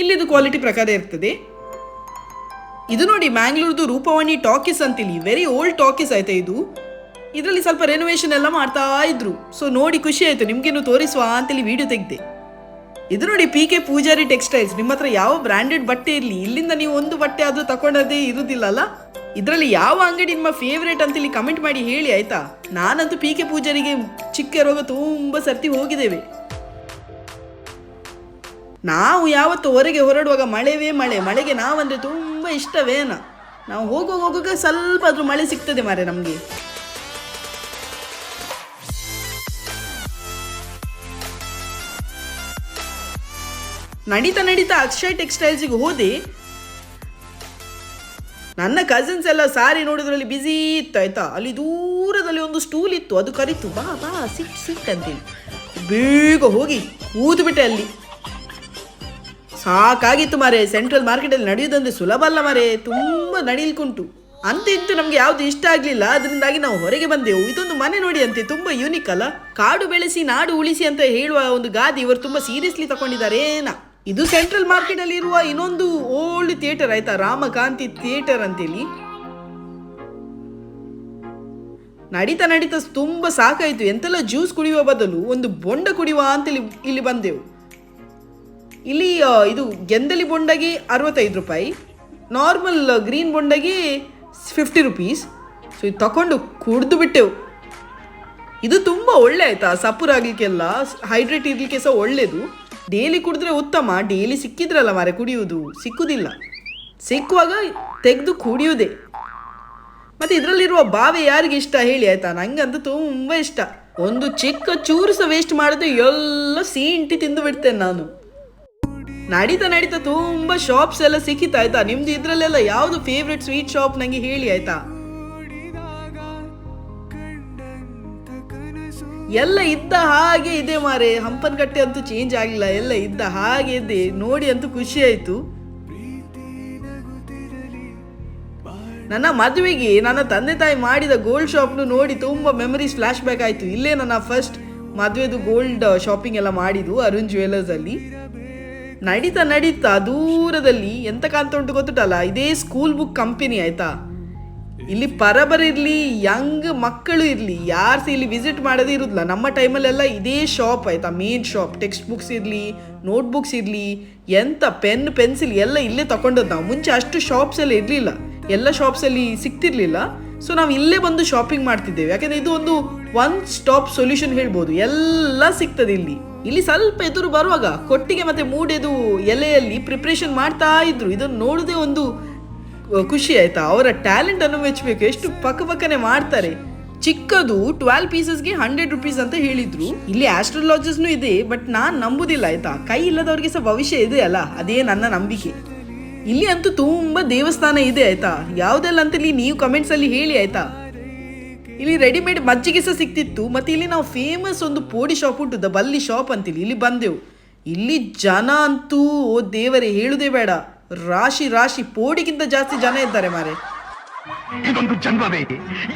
ಇಲ್ಲಿದು ಕ್ವಾಲಿಟಿ ಪ್ರಕಾರ ಇರ್ತದೆ. ಇದು ನೋಡಿ ಮ್ಯಾಂಗ್ಳೂರ್ದು ರೂಪವಾಣಿ ಟಾಕೀಸ್ ಅಂತಿಲ್ಲಿ. ವೆರಿ ಓಲ್ಡ್ ಟಾಕೀಸ್ ಆಯ್ತಾ ಇದು? ಇದರಲ್ಲಿ ಸ್ವಲ್ಪ ರೆನೋವೇಷನ್ ಎಲ್ಲ ಮಾಡ್ತಾ ಇದ್ರು. ಸೊ ನೋಡಿ ಖುಷಿ ಆಯ್ತು. ನಿಮ್ಗೇನು ತೋರಿಸುವ ಅಂತೇಳಿ ವಿಡಿಯೋ ತೆಗ್ದೆ. ಇದು ನೋಡಿ ಪಿ ಕೆ ಪೂಜಾರಿ ಟೆಕ್ಸ್ಟೈಲ್ಸ್. ನಿಮ್ಮ ಹತ್ರ ಯಾವ ಬ್ರ್ಯಾಂಡೆಡ್ ಬಟ್ಟೆ ಇರಲಿ? ಇಲ್ಲಿಂದ ನೀವು ಒಂದು ಬಟ್ಟೆ ಆದ್ರೂ ತಗೊಂಡದೇ ಇರುವುದಿಲ್ಲಲ್ಲ ಇದರಲ್ಲಿ ಯಾವ ಅಂಗಡಿ ನಿಮ್ಮ ಫೇವ್ರೇಟ್ ಅಂತ ಇಲ್ಲಿ ಕಮೆಂಟ್ ಮಾಡಿ ಹೇಳಿ, ಆಯ್ತಾ? ನಾನಂತೂ ಪಿ ಕೆ ಪೂಜಾರಿಗೆ ಚಿಕ್ಕ ರೋಗ ತುಂಬ ಸರ್ತಿ ಹೋಗಿದ್ದೇವೆ. ನಾವು ಯಾವತ್ತು ಹೊರಗೆ ಹೊರಡುವಾಗ ಮಳೆವೇ ಮಳೆ. ಮಳೆಗೆ ನಾವಂದ್ರೆ ತುಂಬ ಇಷ್ಟವೇನ? ನಾವು ಹೋಗುವಾಗ ಹೋಗುವಾಗ ಸ್ವಲ್ಪ ಅದ್ರ ಮಳೆ ಸಿಗ್ತದೆ ಮಾರೆ ನಮಗೆ. ನಡೀತಾ ನಡೀತಾ ಅಕ್ಷಯ್ ಟೆಕ್ಸ್ಟೈಲ್ಸಿಗೆ ಹೋದೆ. ನನ್ನ ಕಸಿನ್ಸ್ ಎಲ್ಲ ಸಾರಿ ನೋಡಿದ್ರಲ್ಲಿ ಬ್ಯುಸಿ ಇತ್ತು ಆಯ್ತಾ ಅಲ್ಲಿ ದೂರದಲ್ಲಿ ಒಂದು ಸ್ಟೂಲ್ ಇತ್ತು, ಅದು ಕರಿತು, ಬಾ ಬಾ ಸಿಟ್ ಸಿಟ್ ಅಂತೇಳಿ ಬೇಗ ಹೋಗಿ ಕೂತು ಬಿಟ್ಟೆ ಅಲ್ಲಿ. ಸಾಕಾಗಿತ್ತು ಮಾರೆ. ಸೆಂಟ್ರಲ್ ಮಾರ್ಕೆಟಲ್ಲಿ ನಡೆಯೋದಂದ್ರೆ ಸುಲಭ ಅಲ್ಲ ಮಾರೆ. ತುಂಬ ನಡೀಲಿಕ್ಕುಂಟು. ಅಂತ ಇತ್ತು ನಮ್ಗೆ ಯಾವ್ದು ಇಷ್ಟ ಆಗ್ಲಿಲ್ಲ. ಅದರಿಂದಾಗಿ ನಾವು ಹೊರಗೆ ಬಂದೆವು. ಇದೊಂದು ಮನೆ ನೋಡಿ ಅಂತೆ. ತುಂಬಾ ಯೂನಿಕ್ ಅಲ್ಲ. ಕಾಡು ಬೆಳೆಸಿ, ನಾಡು ಉಳಿಸಿ ಅಂತ ಹೇಳುವ ಒಂದು ಗಾದಿ ಇವರು ತುಂಬಾ ಸೀರಿಯಸ್ಲಿ ತಗೊಂಡಿದ್ದಾರೆ ಇದು ಸೆಂಟ್ರಲ್ ಮಾರ್ಕೆಟ್ ಅಲ್ಲಿ ಇರುವ ಇನ್ನೊಂದು ಓಲ್ಡ್ ಥಿಯೇಟರ್ ಆಯ್ತಾ? ರಾಮಕಾಂತಿ ಥಿಯೇಟರ್ ಅಂತೇಳಿ. ನಡೀತಾ ನಡೀತಾ ತುಂಬಾ ಸಾಕಾಯಿತು. ಎಂತೆಲ್ಲ ಜ್ಯೂಸ್ ಕುಡಿಯುವ ಬದಲು ಒಂದು ಬೊಂಡ ಕುಡಿಯುವ ಅಂತೇಳಿ ಇಲ್ಲಿ ಬಂದೆವು. ಇಲ್ಲಿ ಇದು ಗೆಂದಲಿ ಬೊಂಡಗೆ ಅರವತ್ತೈದು ರೂಪಾಯಿ ನಾರ್ಮಲ್ ಗ್ರೀನ್ ಬೊಂಡಗೆ ಫಿಫ್ಟಿ ರುಪೀಸ್ ಸೊ ಇದು ತಗೊಂಡು ಕುಡ್ದು ಬಿಟ್ಟೆವು. ಇದು ತುಂಬ ಒಳ್ಳೆ ಆಯ್ತಾ ಸಪೂರ್ ಆಗಲಿಕ್ಕೆಲ್ಲ ಹೈಡ್ರೇಟ್ ಇರಲಿಕ್ಕೆ ಸಹ ಒಳ್ಳೆಯದು ಡೈಲಿ ಕುಡಿದ್ರೆ ಉತ್ತಮ ಡೈಲಿ ಸಿಕ್ಕಿದ್ರಲ್ಲ ಮಾರೆ ಕುಡಿಯುವುದು, ಸಿಕ್ಕುದಿಲ್ಲ. ಸಿಕ್ಕುವಾಗ ತೆಗೆದು ಕುಡಿಯುವುದೇ. ಮತ್ತೆ ಇದರಲ್ಲಿರುವ ಬಾವೆ ಯಾರಿಗೆ ಇಷ್ಟ ಹೇಳಿ ಆಯ್ತಾ? ನನಗಂತೂ ತುಂಬ ಇಷ್ಟ. ಒಂದು ಚಿಕ್ಕ ಚೂರು ಸಹ ವೇಸ್ಟ್ ಮಾಡಿದ್ರೆ ಎಲ್ಲ ಸೀಂಟಿ ತಿಂದು ಬಿಡ್ತೇನೆ ನಾನು. ನಡೀತಾ ನಡೀತಾ ತುಂಬ ಶಾಪ್ಸ್ ಎಲ್ಲ ಸಿಕ್ಕಿತ್ತು, ಆಯ್ತಾ? ನಿಮ್ದು ಇದ್ರಲ್ಲೆಲ್ಲ ಯಾವುದು ಫೇವ್ರೆಟ್ ಸ್ವೀಟ್ ಶಾಪ್ ನಂಗೆ ಹೇಳಿ, ಆಯ್ತಾ? ಎಲ್ಲ ಇದ್ದ ಹಾಗೆ ಇದೆ ಮಾರೆ. ಹಂಪನಕಟ್ಟೆ ಅಂತೂ ಚೇಂಜ್ ಆಗಿಲ್ಲ ಎಲ್ಲ ಇದ್ದ ಹಾಗೆ ಇದೆ. ನೋಡಿ ಅಂತೂ ಖುಷಿ ಆಯ್ತು. ನನ್ನ ಮದುವೆಗೆ ನನ್ನ ತಂದೆ ತಾಯಿ ಮಾಡಿದ ಗೋಲ್ಡ್ ಶಾಪ್ನು ನೋಡಿ ತುಂಬ ಮೆಮರೀಸ್ ಫ್ಲಾಶ್ ಬ್ಯಾಕ್ ಆಯಿತು. ಇಲ್ಲೇ ನನ್ನ ಫಸ್ಟ್ ಮದುವೆದು ಗೋಲ್ಡ್ ಶಾಪಿಂಗ್ ಎಲ್ಲ ಮಾಡಿದ್ದು ಅರುಣ್ ಜ್ಯುವೆಲರ್ಸ್ ಅಲ್ಲಿ. ನಡೀತಾ ನಡೀತಾ ದೂರದಲ್ಲಿ ಎಂತ ಕಾಣ್ತಾ ಉಂಟು ಗೊತ್ತುಂಟಲ್ಲ? ಇದೇ ಸ್ಕೂಲ್ ಬುಕ್ ಕಂಪನಿ ಆಯ್ತಾ? ಇಲ್ಲಿ ಪರಬರ್ ಇರಲಿ ಯಂಗ್ ಮಕ್ಕಳು ಇರಲಿ ಯಾರು ಸಹ ಇಲ್ಲಿ ವಿಸಿಟ್ ಮಾಡೋದೇ ಇರುದಿಲ್ಲ. ನಮ್ಮ ಟೈಮಲ್ಲೆಲ್ಲ ಇದೇ ಶಾಪ್ ಆಯ್ತಾ ಮೇನ್ ಶಾಪ್ ಟೆಕ್ಸ್ಟ್ ಬುಕ್ಸ್ ಇರಲಿ ನೋಟ್ ಬುಕ್ಸ್ ಇರಲಿ, ಎಂತ ಪೆನ್ ಪೆನ್ಸಿಲ್ ಎಲ್ಲ ಇಲ್ಲೇ ತಗೊಂಡದ್ದು ನಾವು. ಮುಂಚೆ ಅಷ್ಟು ಶಾಪ್ಸ್ ಎಲ್ಲ ಇರಲಿಲ್ಲ. ಎಲ್ಲ ಶಾಪ್ಸಲ್ಲಿ ಸಿಗ್ತಿರ್ಲಿಲ್ಲ ಸೊ ನಾವು ಇಲ್ಲೇ ಬಂದು ಶಾಪಿಂಗ್ ಮಾಡ್ತಿದ್ದೇವೆ. ಯಾಕಂದ್ರೆ ಇದು ಒಂದು ಒನ್ ಸ್ಟಾಪ್ ಸೊಲ್ಯೂಷನ್ ಹೇಳ್ಬೋದು. ಎಲ್ಲ ಸಿಗ್ತದೆ ಇಲ್ಲಿ. ಇಲ್ಲಿ ಸ್ವಲ್ಪ ಎದುರು ಬರುವಾಗ ಕೊಟ್ಟಿಗೆ ಮತ್ತೆ ಮೂಡೆದು ಎಲೆಯಲ್ಲಿ ಪ್ರಿಪ್ರೇಷನ್ ಮಾಡ್ತಾ ಇದ್ರು. ಇದನ್ನು ನೋಡದೆ ಒಂದು ಖುಷಿ ಆಯ್ತಾ? ಅವರ ಟ್ಯಾಲೆಂಟ್ ಅನ್ನು ಮೆಚ್ಚಬೇಕು. ಎಷ್ಟು ಪಕ್ಕ ಪಕ್ಕನೆ ಮಾಡ್ತಾರೆ. ಚಿಕ್ಕದು ಟ್ವೆಲ್ ಪೀಸಸ್ಗೆ ಹಂಡ್ರೆಡ್ ರುಪೀಸ್ ಅಂತ ಹೇಳಿದ್ರು. ಇಲ್ಲಿ ಆಸ್ಟ್ರಾಲಜಿಸ್ನು ಇದೆ ಬಟ್ ನಾನು ನಂಬುದಿಲ್ಲ, ಆಯ್ತಾ? ಕೈ ಇಲ್ಲದವ್ರಿಗೆ ಸಹ ಭವಿಷ್ಯ ಇದೆ ಅಲ್ಲ? ಅದೇ ನನ್ನ ನಂಬಿಕೆ. ಇಲ್ಲಿ ಅಂತೂ ತುಂಬಾ ದೇವಸ್ಥಾನ ಇದೆ, ಆಯ್ತಾ? ಯಾವುದೆಲ್ಲ ಅಂತ ನೀವು ಕಮೆಂಟ್ಸಲ್ಲಿ ಹೇಳಿ, ಆಯ್ತಾ? ಇಲ್ಲಿ ರೆಡಿಮೇಡ್ ಮಜ್ಜಿಗೆ ಸಹ ಸಿಕ್ತಿತ್ತು. ಮತ್ತೆ ಇಲ್ಲಿ ನಾವು ಫೇಮಸ್ ಒಂದು ಪೋಡಿ ಶಾಪ್ ಉಂಟು ದ ಬಲ್ಲಿ ಶಾಪ್ ಅಂತೇಳಿ ಇಲ್ಲಿ ಬಂದೆವು. ಇಲ್ಲಿ ಜನ ಅಂತೂ ಓ ದೇವರೇ ಹೇಳುದೇ ಬೇಡ. ರಾಶಿ ರಾಶಿ ಪೋಡಿಗಿಂತ ಜಾಸ್ತಿ ಜನ ಇದ್ದಾರೆ ಮಾರೆ. ಇದೊಂದು ಜನ್ಮವೇ.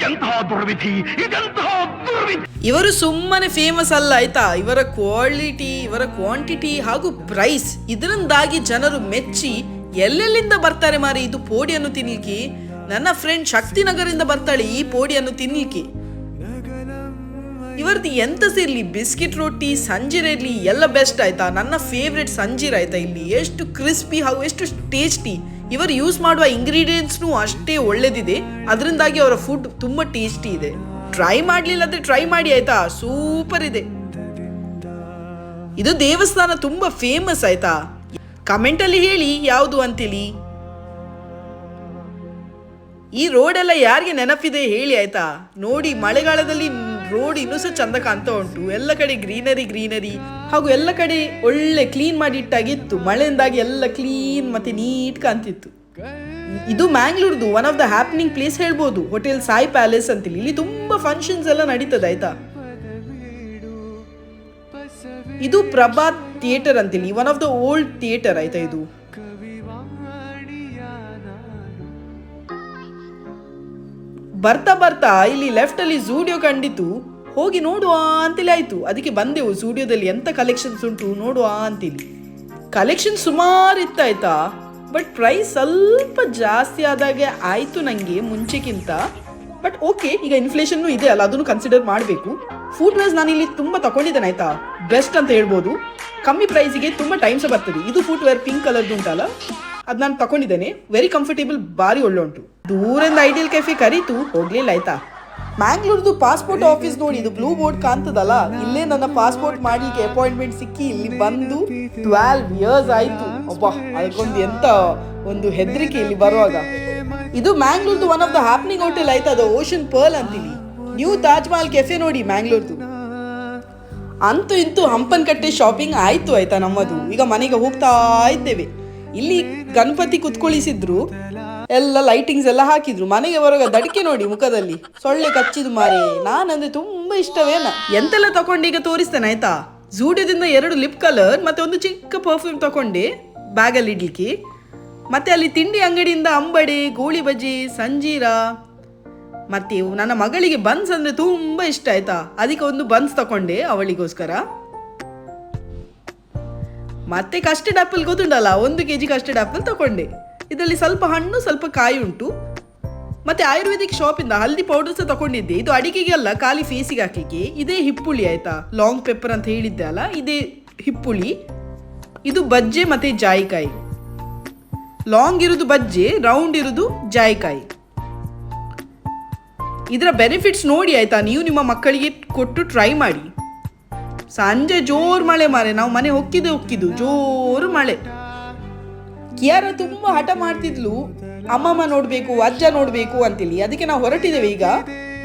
ಎಂತಹ ದುರ್ವಿಧಿ ಇದೆಂತಹ ದುರ್ವಿಧಿ. ಇವರು ಸುಮ್ಮನೆ ಫೇಮಸ್ ಅಲ್ಲ ಆಯ್ತಾ? ಇವರ ಕ್ವಾಲಿಟಿ ಇವರ ಕ್ವಾಂಟಿಟಿ ಹಾಗೂ ಪ್ರೈಸ್ ಇದರಿಂದಾಗಿ ಜನರು ಮೆಚ್ಚಿ ಎಲ್ಲೆಲ್ಲಿಂದ ಬರ್ತಾರೆ ಮಾರಿ ಇದು ಪೋಡಿಯನ್ನು ತಿನ್ಲಿಕ್ಕೆ? ನನ್ನ ಫ್ರೆಂಡ್ ಶಕ್ತಿನಗರಿಂದ ಬರ್ತಾಳೆ ಈ ಪೋಡಿಯನ್ನು ತಿನ್ನಲಿಕ್ಕೆ ಇವರದ್ದು ಎಂತ ಇರಲಿ ಬಿಸ್ಕಿಟ್ ರೊಟ್ಟಿ, ಸಂಜೀರ ಇರಲಿ, ಎಲ್ಲ ಬೆಸ್ಟ್ ಆಯ್ತಾ? ನನ್ನ ಫೇವ್ರೆಟ್ ಸಂಜೀರ ಆಯ್ತಾ ಇಲ್ಲಿ? ಎಷ್ಟು ಕ್ರಿಸ್ಪಿ ಹಾಗೂ ಎಷ್ಟು ಟೇಸ್ಟಿ ಇವರು ಯೂಸ್ ಮಾಡುವ ಇಂಗ್ರೀಡಿಯೆಂಟ್ಸ್ನು ಅಷ್ಟೇ ಒಳ್ಳೆದಿದೆ. ಅದರಿಂದಾಗಿ ಅವರ ಫುಡ್ ತುಂಬಾ ಟೇಸ್ಟಿ ಇದೆ. ಟ್ರೈ ಮಾಡಲಿಲ್ಲ ಅಂದ್ರೆ ಟ್ರೈ ಮಾಡಿ ಆಯ್ತಾ? ಸೂಪರ್ ಇದೆ. ಇದು ದೇವಸ್ಥಾನ ತುಂಬಾ ಫೇಮಸ್ ಆಯ್ತಾ? ಕಮೆಂಟಲ್ಲಿ ಹೇಳಿ, ಯಾವುದು ಅಂತೇಳಿ ಈ ರೋಡ್ ಎಲ್ಲ ಯಾರಿಗೆ ನೆನಪಿದೆ ಹೇಳಿ ಆಯ್ತಾ? ನೋಡಿ, ಮಳೆಗಾಲದಲ್ಲಿ ರೋಡ್ ಇನ್ನೂ ಸಹ ಚಂದ ಕಾಣ್ತಾ ಉಂಟು. ಎಲ್ಲ ಕಡೆ ಗ್ರೀನರಿ ಗ್ರೀನರಿ. ಹಾಗೂ ಎಲ್ಲ ಕಡೆ ಒಳ್ಳೆ ಕ್ಲೀನ್ ಮಾಡಿ ಇಟ್ಟಾಗಿತ್ತು. ಮಳೆಯಿಂದಾಗಿ ಎಲ್ಲ ಕ್ಲೀನ್ ಮತ್ತೆ ನೀಟ್ ಕಾಣ್ತಿತ್ತು. ಇದು ಮ್ಯಾಂಗ್ಳೂರ್ದು one of the happening place ಹೇಳ್ಬೋದು. ಹೋಟೆಲ್ ಸಾಯಿ ಪ್ಯಾಲೇಸ್ ಅಂತೇಳಿ ಇಲ್ಲಿ ತುಂಬಾ ಫಂಕ್ಷನ್ಸ್ ಎಲ್ಲ ನಡೀತದೆ ಆಯ್ತಾ? ಇದು ಪ್ರಭಾತ್ ಥಿಯೇಟರ್ ಅಂತೇಳಿ one of the old theatre ಆಯ್ತಾ ಇದು? ಬರ್ತಾ ಬರ್ತಾ ಇಲ್ಲಿ ಲೆಫ್ಟ್ ಅಲ್ಲಿ ಝೂಡಿಯೋ ಕಂಡಿತು. ಹೋಗಿ ನೋಡುವ ಅಂತೇಳಿ ಆಯಿತು. ಅದಕ್ಕೆ ಬಂದೆವು ಸ್ಟುಡಿಯೋದಲ್ಲಿ ಎಂತ ಕಲೆಕ್ಷನ್ಸ್ ಉಂಟು ನೋಡುವ ಅಂತೇಳಿ ಕಲೆಕ್ಷನ್ ಸುಮಾರು ಇತ್ತಾಯ್ತಾ? ಬಟ್ ಪ್ರೈಸ್ ಸ್ವಲ್ಪ ಜಾಸ್ತಿ ಆದಾಗೆ ಆಯಿತು ನನಗೆ ಮುಂಚೆಗಿಂತ ಬಟ್ ಓಕೆ ಈಗ ಇನ್ಫ್ಲೇಷನ್ ಇದೆ ಅಲ್ಲ, ಅದನ್ನು ಕನ್ಸಿಡರ್ ಮಾಡಬೇಕು. ಫುಡ್ ನಾನು ಇಲ್ಲಿ ತುಂಬ ತಗೊಂಡಿದ್ದೇನೆ ಆಯ್ತಾ? ಬೆಸ್ಟ್ ಅಂತ ಹೇಳ್ಬೋದು. ಕಮ್ಮಿ ಪ್ರೈಸಿಗೆ ತುಂಬ ಟೈಮ್ ಸಹ ಬರ್ತದೆ. ಇದು ಫುಟ್ ವೇರ್ ಪಿಂಕ್ ಕಲರ್ದು ಉಂಟಲ್ಲ? ಅದು ನಾನು ತಗೊಂಡಿದ್ದೇನೆ ವೆರಿ ಕಂಫರ್ಟೇಬಲ್ ಭಾರಿ ಒಳ್ಳೆ ಉಂಟು ದೂರಿಂದ ಐಡಿಯಲ್ ಕೆಫೆ ಕರೀತು, ಹೋಗ್ಲಿಲ್ಲ, ಆಯ್ತಾ? ಮ್ಯಾಂಗ್ಳೂರ್ದು ಪಾಸ್ಪೋರ್ಟ್ ಆಫೀಸ್ ನೋಡಿ, ಇದು ಬ್ಲೂ ಬೋರ್ಡ್ ಕಾಣ್ತದಲ್ಲ? ಇಲ್ಲೇ ನನ್ನ ಪಾಸ್ಪೋರ್ಟ್ ಮಾಡ್ಲಿಕ್ಕೆ ಅಪಾಯಿಂಟ್ಮೆಂಟ್ ಸಿಕ್ಕಿ ಇಲ್ಲಿ ಬಂದು ಟ್ವೆಲ್ವ್ ಇಯರ್ಸ್ ಆಯ್ತು. ಅಬ್ಬಾ ಅದಕ್ಕೊಂದು ಎಂತ ಒಂದು ಹೆದರಿಕೆ ಇಲ್ಲಿ ಬರುವಾಗ. ಇದು ಮ್ಯಾಂಗ್ಳೂರ್ದು one of the happening hotel ಆಯ್ತಾ? ಅದು ಓಷನ್ ಪರ್ಲ್ ಅಂತೀವಿ ನ್ಯೂ ತಾಜ್ ಮಹಲ್ ಕೆಫೆ ನೋಡಿ ಮ್ಯಾಂಗ್ಳೂರ್ದು. ಅಂತೂ ಇಂತೂ ಹಂಪನಕಟ್ಟೆ ಶಾಪಿಂಗ್ ಆಯ್ತು ಆಯ್ತಾ ನಮ್ಮದು. ಈಗ ಮನೆಗೆ ಹೋಗ್ತಾ ಇದ್ದೇವೆ. ಇಲ್ಲಿ ಗಣಪತಿ ಕುತ್ಕೊಳಿಸಿದ್ರು. ಎಲ್ಲ ಲೈಟಿಂಗ್ಸ್ ಎಲ್ಲ ಹಾಕಿದ್ರು. ಮನೆಗೆ ಬರುವಾಗ ದಡಿಕೆ ನೋಡಿ ಮುಖದಲ್ಲಿ. ಸೊಳ್ಳೆ ಕಚ್ಚಿದ್ದು ಮಾರೆ. ನಾನಂದ್ರೆ ತುಂಬಾ ಇಷ್ಟವೇನ ಎಂತೆಲ್ಲ ತಕೊಂಡು ಈಗ ತೋರಿಸ್ತೇನೆ ಆಯ್ತಾ? ಝೂಡಿಯೋದಿಂದ ಎರಡು ಲಿಪ್ ಕಲರ್ ಮತ್ತೆ ಒಂದು ಚಿಕ್ಕ ಪರ್ಫ್ಯೂಮ್ ತಗೊಂಡೆ ಬ್ಯಾಗಲ್ಲಿ ಇಡ್ಲಿಕ್ಕೆ. ಮತ್ತೆ ಅಲ್ಲಿ ತಿಂಡಿ ಅಂಗಡಿಯಿಂದ ಅಂಬಡೆ, ಗೋಳಿ ಬಜಿ ಸಂಜೀರ ಮತ್ತೆ ನನ್ನ ಮಗಳಿಗೆ ಬನ್ಸ್ ಅಂದ್ರೆ ತುಂಬಾ ಇಷ್ಟ ಆಯ್ತಾ? ಅದಕ್ಕೆ ಒಂದು ಬನ್ಸ್ ತಕೊಂಡೆ ಅವಳಿಗೋಸ್ಕರ. ಮತ್ತೆ ಕಸ್ಟರ್ಡ್ ಆಪಲ್ ಗೊತ್ತುಂಟಲ್ಲ, ಒಂದು ಕೆ ಜಿ ಕಸ್ಟರ್ಡ್ ಆಪಲ್ ತಕೊಂಡೆ. ಇದರಲ್ಲಿ ಸ್ವಲ್ಪ ಹಣ್ಣು, ಸ್ವಲ್ಪ ಕಾಯಿ ಉಂಟು. ಮತ್ತೆ ಆಯುರ್ವೇದಿಕ್ ಶಾಪಿಂದ ಹಲ್ದಿ ಪೌಡರ್ ಸಹ ತಗೊಂಡಿದ್ದೆ ಇದು ಅಡಿಗೆಗೆ ಅಲ್ಲ, ಖಾಲಿ ಫೇಸಿಗೆ ಹಾಕಲಿಕ್ಕೆ. ಇದೇ ಹಿಪ್ಪುಳಿ ಆಯ್ತಾ? ಲಾಂಗ್ ಪೆಪ್ಪರ್ ಅಂತ ಹೇಳಿದ್ದೆ ಅಲ್ಲ, ಇದೇ ಹಿಪ್ಪುಳಿ ಇದು ಬಜ್ಜೆ ಮತ್ತೆ ಜಾಯಿಕಾಯಿ. ಲಾಂಗ್ ಇರುದು ಬಜ್ಜೆ ರೌಂಡ್ ಇರುದು ಜಾಯಿಕಾಯಿ. ಇದರ ಬೆನಿಫಿಟ್ಸ್ ನೋಡಿ ಆಯ್ತಾ? ನೀವು ನಿಮ್ಮ ಮಕ್ಕಳಿಗೆ ಕೊಟ್ಟು ಟ್ರೈ ಮಾಡಿ. ಸಂಜೆ ಜೋರು ಮಳೆ ಮಾರೆ. ನಾವು ಮನೆ ಹೊಕ್ಕಿದ್ದು ಹೊಕ್ಕಿದ್ದು ಜೋರು ಮಳೆ. ಕಿಯಾರ ತುಂಬಾ ಹಠ ಮಾಡ್ತಿದ್ಲು. ಅಮ್ಮಮ್ಮ ನೋಡಬೇಕು, ಅಜ್ಜ ನೋಡ್ಬೇಕು ಅಂತೇಳಿ ಅದಕ್ಕೆ ನಾವು ಹೊರಟಿದ್ದೇವೆ ಈಗ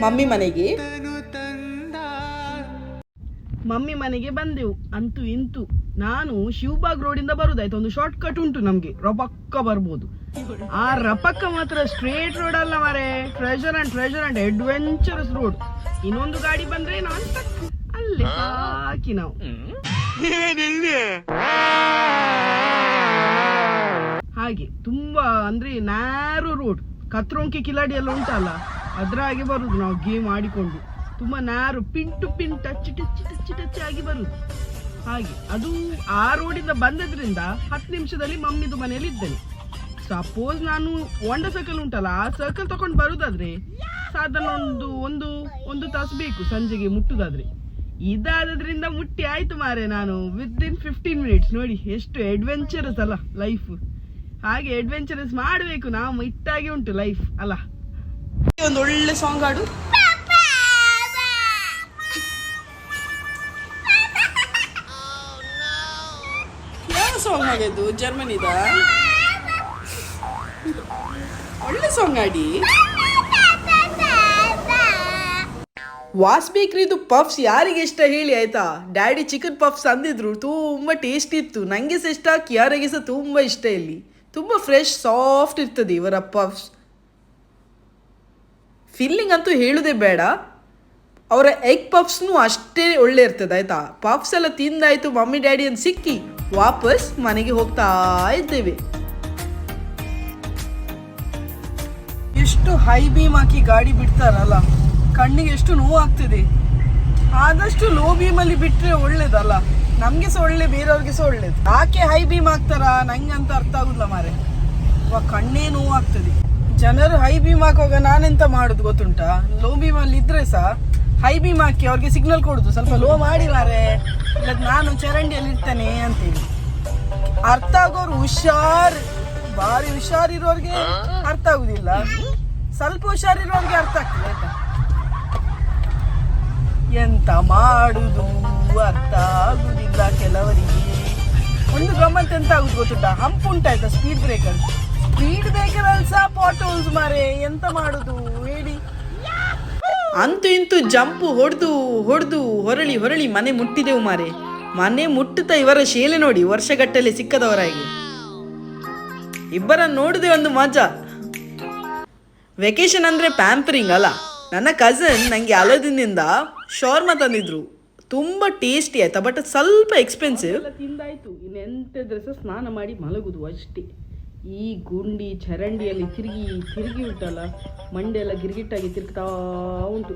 ಮಮ್ಮಿ ಮನೆಗೆ. ಮಮ್ಮಿ ಮನೆಗೆ ಬಂದೆವು. ಅಂತೂ ಇಂತು ನಾನು ಶಿವಬಾಗ್ ರೋಡಿಂದ ಬರುದಾಯ್ತು ಒಂದು ಶಾರ್ಟ್ ಕಟ್ ಉಂಟು ನಮ್ಗೆ. ರಪಕ್ಕ ಬರ್ಬೋದು. ಆ ರಪಕ್ಕ ಮಾತ್ರ ಸ್ಟ್ರೇಟ್ ರೋಡ್ ಅಲ್ಲ ಮಾರೆ. Treasure and treasure and adventurous road ಇನ್ನೊಂದು ಗಾಡಿ ಬಂದ್ರೆ ಅಲ್ಲೇ ಹಾಕಿ ನಾವು. ಹಾಗೆ ತುಂಬಾ ಅಂದ್ರೆ ನ್ಯಾರೋ ರೋಡ್ ಕತ್ರೋಂಕಿ ಕಿಲಾಡಿ ಎಲ್ಲ ಉಂಟಲ್ಲ ಅದ್ರ ಹಾಗೆ ಬರುದು ನಾವು ಗೇಮ್ ಆಡಿಕೊಂಡು. ತುಂಬಾ ನಾರು, ಪಿಂಟು ಪಿಂಟ್ ಟಚ್ ಟಚ್ ಟಚ್ ಟಚ್ ಆಗಿ ಬರುದು ಹಾಗೆ, ಅದು ಆ ರೋಡಿಂದ ಬಂದದ್ರಿಂದ ಹತ್ತು ನಿಮಿಷದಲ್ಲಿ ಮಮ್ಮಿದು ಮನೆಯಲ್ಲಿ ಇದ್ದೇನೆ. ಸಪೋಸ್ ನಾನು ಒಂಡ ಸರ್ಕಲ್ ಉಂಟಲ್ಲ, ಆ ಸರ್ಕಲ್ ತಗೊಂಡು ಬರುದಾದ್ರೆ ಸಾಧಾರಣ ಒಂದು ಒಂದು ಒಂದು ತಾಸು ಬೇಕು ಸಂಜೆಗೆ ಮುಟ್ಟುದಾದ್ರೆ. ಇದಾದ್ರಿಂದ ಮುಟ್ಟಿ ಆಯ್ತು ಮಾರೆ ನಾನು ವಿತ್ ಇನ್ ಫಿಫ್ಟೀನ್ ಮಿನಿಟ್ಸ್ ನೋಡಿ, ಎಷ್ಟು ಅಡ್ವೆಂಚರಸ್ ಅಲ್ಲ ಲೈಫ್ ಹಾಗೆ ಅಡ್ವೆಂಚರಸ್ ಮಾಡಬೇಕು, ನಾವು ಇಟ್ಟಾಗಿ ಉಂಟು ಲೈಫ್ ಅಲ್ಲ. ಒಂದು ಒಳ್ಳೆ ಸಾಂಗ್ ಹಾಡು. ಸಾಂಗ್ ಆಗಿದ್ದು ಜರ್ಮನಿದ? ಒಳ್ಳೆ ಸಾಂಗ್ ಆಡಿ. ವಾಸ್ ಬೇಕ್ರಿದು ಪಫ್ಸ್ ಯಾರಿಗೆ ಇಷ್ಟ ಹೇಳಿ ಆಯ್ತಾ? ಡ್ಯಾಡಿ ಚಿಕನ್ ಪಫ್ಸ್ ಅಂದಿದ್ರು, ತುಂಬ ಟೇಸ್ಟ್ ಇತ್ತು. ನನಗೆ ಸಹ ಇಷ್ಟ ಯಾರಿಗೆ ಸಹ ತುಂಬ ಇಷ್ಟ ಇಲ್ಲಿ. ತುಂಬ ಫ್ರೆಶ್ ಸಾಫ್ಟ್ ಇರ್ತದೆ ಇವರ ಪಫ್ಸ್ ಫಿಲ್ಲಿಂಗ್ ಅಂತೂ ಹೇಳೋದೇ ಬೇಡ. ಅವರ ಎಗ್ ಪಫ್ಸ್ನು ಅಷ್ಟೇ ಒಳ್ಳೆ ಇರ್ತದೆ, ಆಯ್ತಾ? ಪಫ್ಸ್ ಎಲ್ಲ ತಿಂದಾಯ್ತು, ಮಮ್ಮಿ ಡ್ಯಾಡಿ ಅಂತ ಸಿಕ್ಕಿ. ವಾಪಸ್ ಮನೆಗೆ ಹೋಗ್ತಾ ಇದ್ದೇವೆ. ಎಷ್ಟು ಹೈ ಬೀಮ್ ಹಾಕಿ ಗಾಡಿ ಬಿಡ್ತಾರಲ್ಲ, ಕಣ್ಣಿಗೆ ಎಷ್ಟು ನೋವು ಆಗ್ತಿದೆ ಆದಷ್ಟು ಲೋ ಬೀಮ್ ಅಲ್ಲಿ ಬಿಟ್ರೆ ಒಳ್ಳೇದಲ್ಲ, ನಮ್ಗೆ ಸಹ ಒಳ್ಳೆ, ಬೇರೆಯವ್ರಿಗೆ ಸಹ ಒಳ್ಳೇದು. ಯಾಕೆ ಹೈ ಬೀಮ್ ಹಾಕ್ತಾರ? ನಂಗೆ ಅಂತ ಅರ್ಥ ಆಗುದಿಲ್ಲ ಮಾರೆ. ಕಣ್ಣೇ ನೋವು ಆಗ್ತದೆ ಜನರು ಹೈ ಬೀಮ್ ಹಾಕುವಾಗ ನಾನೆಂತ ಮಾಡುದು ಗೊತ್ತುಂಟಾ? ಲೋ ಬೀಮ್ ಅಲ್ಲಿ ಇದ್ರೆ ಸಹ ಹೈ ಬೀಮ್ ಹಾಕಿ ಅವ್ರಿಗೆ ಸಿಗ್ನಲ್ ಕೊಡುದು. ಸ್ವಲ್ಪ ಲೋ ಮಾಡಿ ಮಾರೆ ಇಲ್ಲ ನಾನು ಚರಂಡಿಯಲ್ಲಿ ಇರ್ತೇನೆ ಅಂತೇಳಿ ಅರ್ಥ ಆಗೋರು ಹುಷಾರ್, ಭಾರಿ ಹುಷಾರಿರೋರ್ಗೆ ಅರ್ಥ ಆಗುದಿಲ್ಲ. ಸ್ವಲ್ಪ ಹುಷಾರಿರೋರ್ಗೆ ಅರ್ಥ ಆಗ್ತದೆ, ಆಯ್ತಾ? ಎಂತ ಮಾಡುದು? ಅರ್ಥ ಆಗುದಿಲ್ಲ ಕೆಲವರಿಗೆ. ಒಂದು ಗಮ್ಮತ್ ಎಂತ ಆಗುದು ಗೊತ್ತುಂಟ? ಹಂಪ್ ಉಂಟಾಯ್ತಾ ಸ್ಪೀಡ್ ಬ್ರೇಕರ್ ಸ್ಪೀಡ್ ಬ್ರೇಕರ್ ಅಲ್ಲಿ ಸಹ ಪಾಟೋಲ್ಸ್ ಮಾರೆ? ಎಂತ ಮಾಡುದು? ಹೇಳಿ. ಅಂತೂ ಇಂತೂ ಜಂಪು ಹೊಡೆದು ಹೊಡೆದು ಹೊರಳಿ ಹೊರಳಿ ಮನೆ ಮುಟ್ಟಿದೆವು ಮಾರೆ. ಮನೆ ಮುಟ್ಟುತ್ತಾ ಇವರ ಶೇಲೆ ನೋಡಿ ವರ್ಷಗಟ್ಟಲೆ ಸಿಕ್ಕದವರಾಗಿ. ಇಬ್ಬರ ನೋಡಿದೆ ಒಂದು ಮಜಾ. ವೆಕೇಶನ್ ಅಂದರೆ ಪ್ಯಾಂಪರಿಂಗ್ ಅಲ್ಲ. ನನ್ನ ಕಸನ್ ನನಗೆ ಅಲದಿನಿಂದ ಶೋರ್ಮ ತಂದಿದ್ರು. ತುಂಬ ಟೇಸ್ಟಿ ಆಯ್ತಾ ಬಟ್ ಸ್ವಲ್ಪ ಎಕ್ಸ್ಪೆನ್ಸಿವ್ ತಿಂದಾಯ್ತು. ಸಹ ಸ್ನಾನ ಮಾಡಿ ಮಲಗುದು ಅಷ್ಟೇ. ಈ ಗುಂಡಿ ಚರಂಡಿಯಲ್ಲಿ ತಿರುಗಿ ತಿರುಗಿ ಉಂಟಲ್ಲ ಮಂಡೆ ಎಲ್ಲ ಗಿರ್ಗಿಟ್ಟಾಗಿ ತಿರುಗ್ತಾ ಉಂಟು.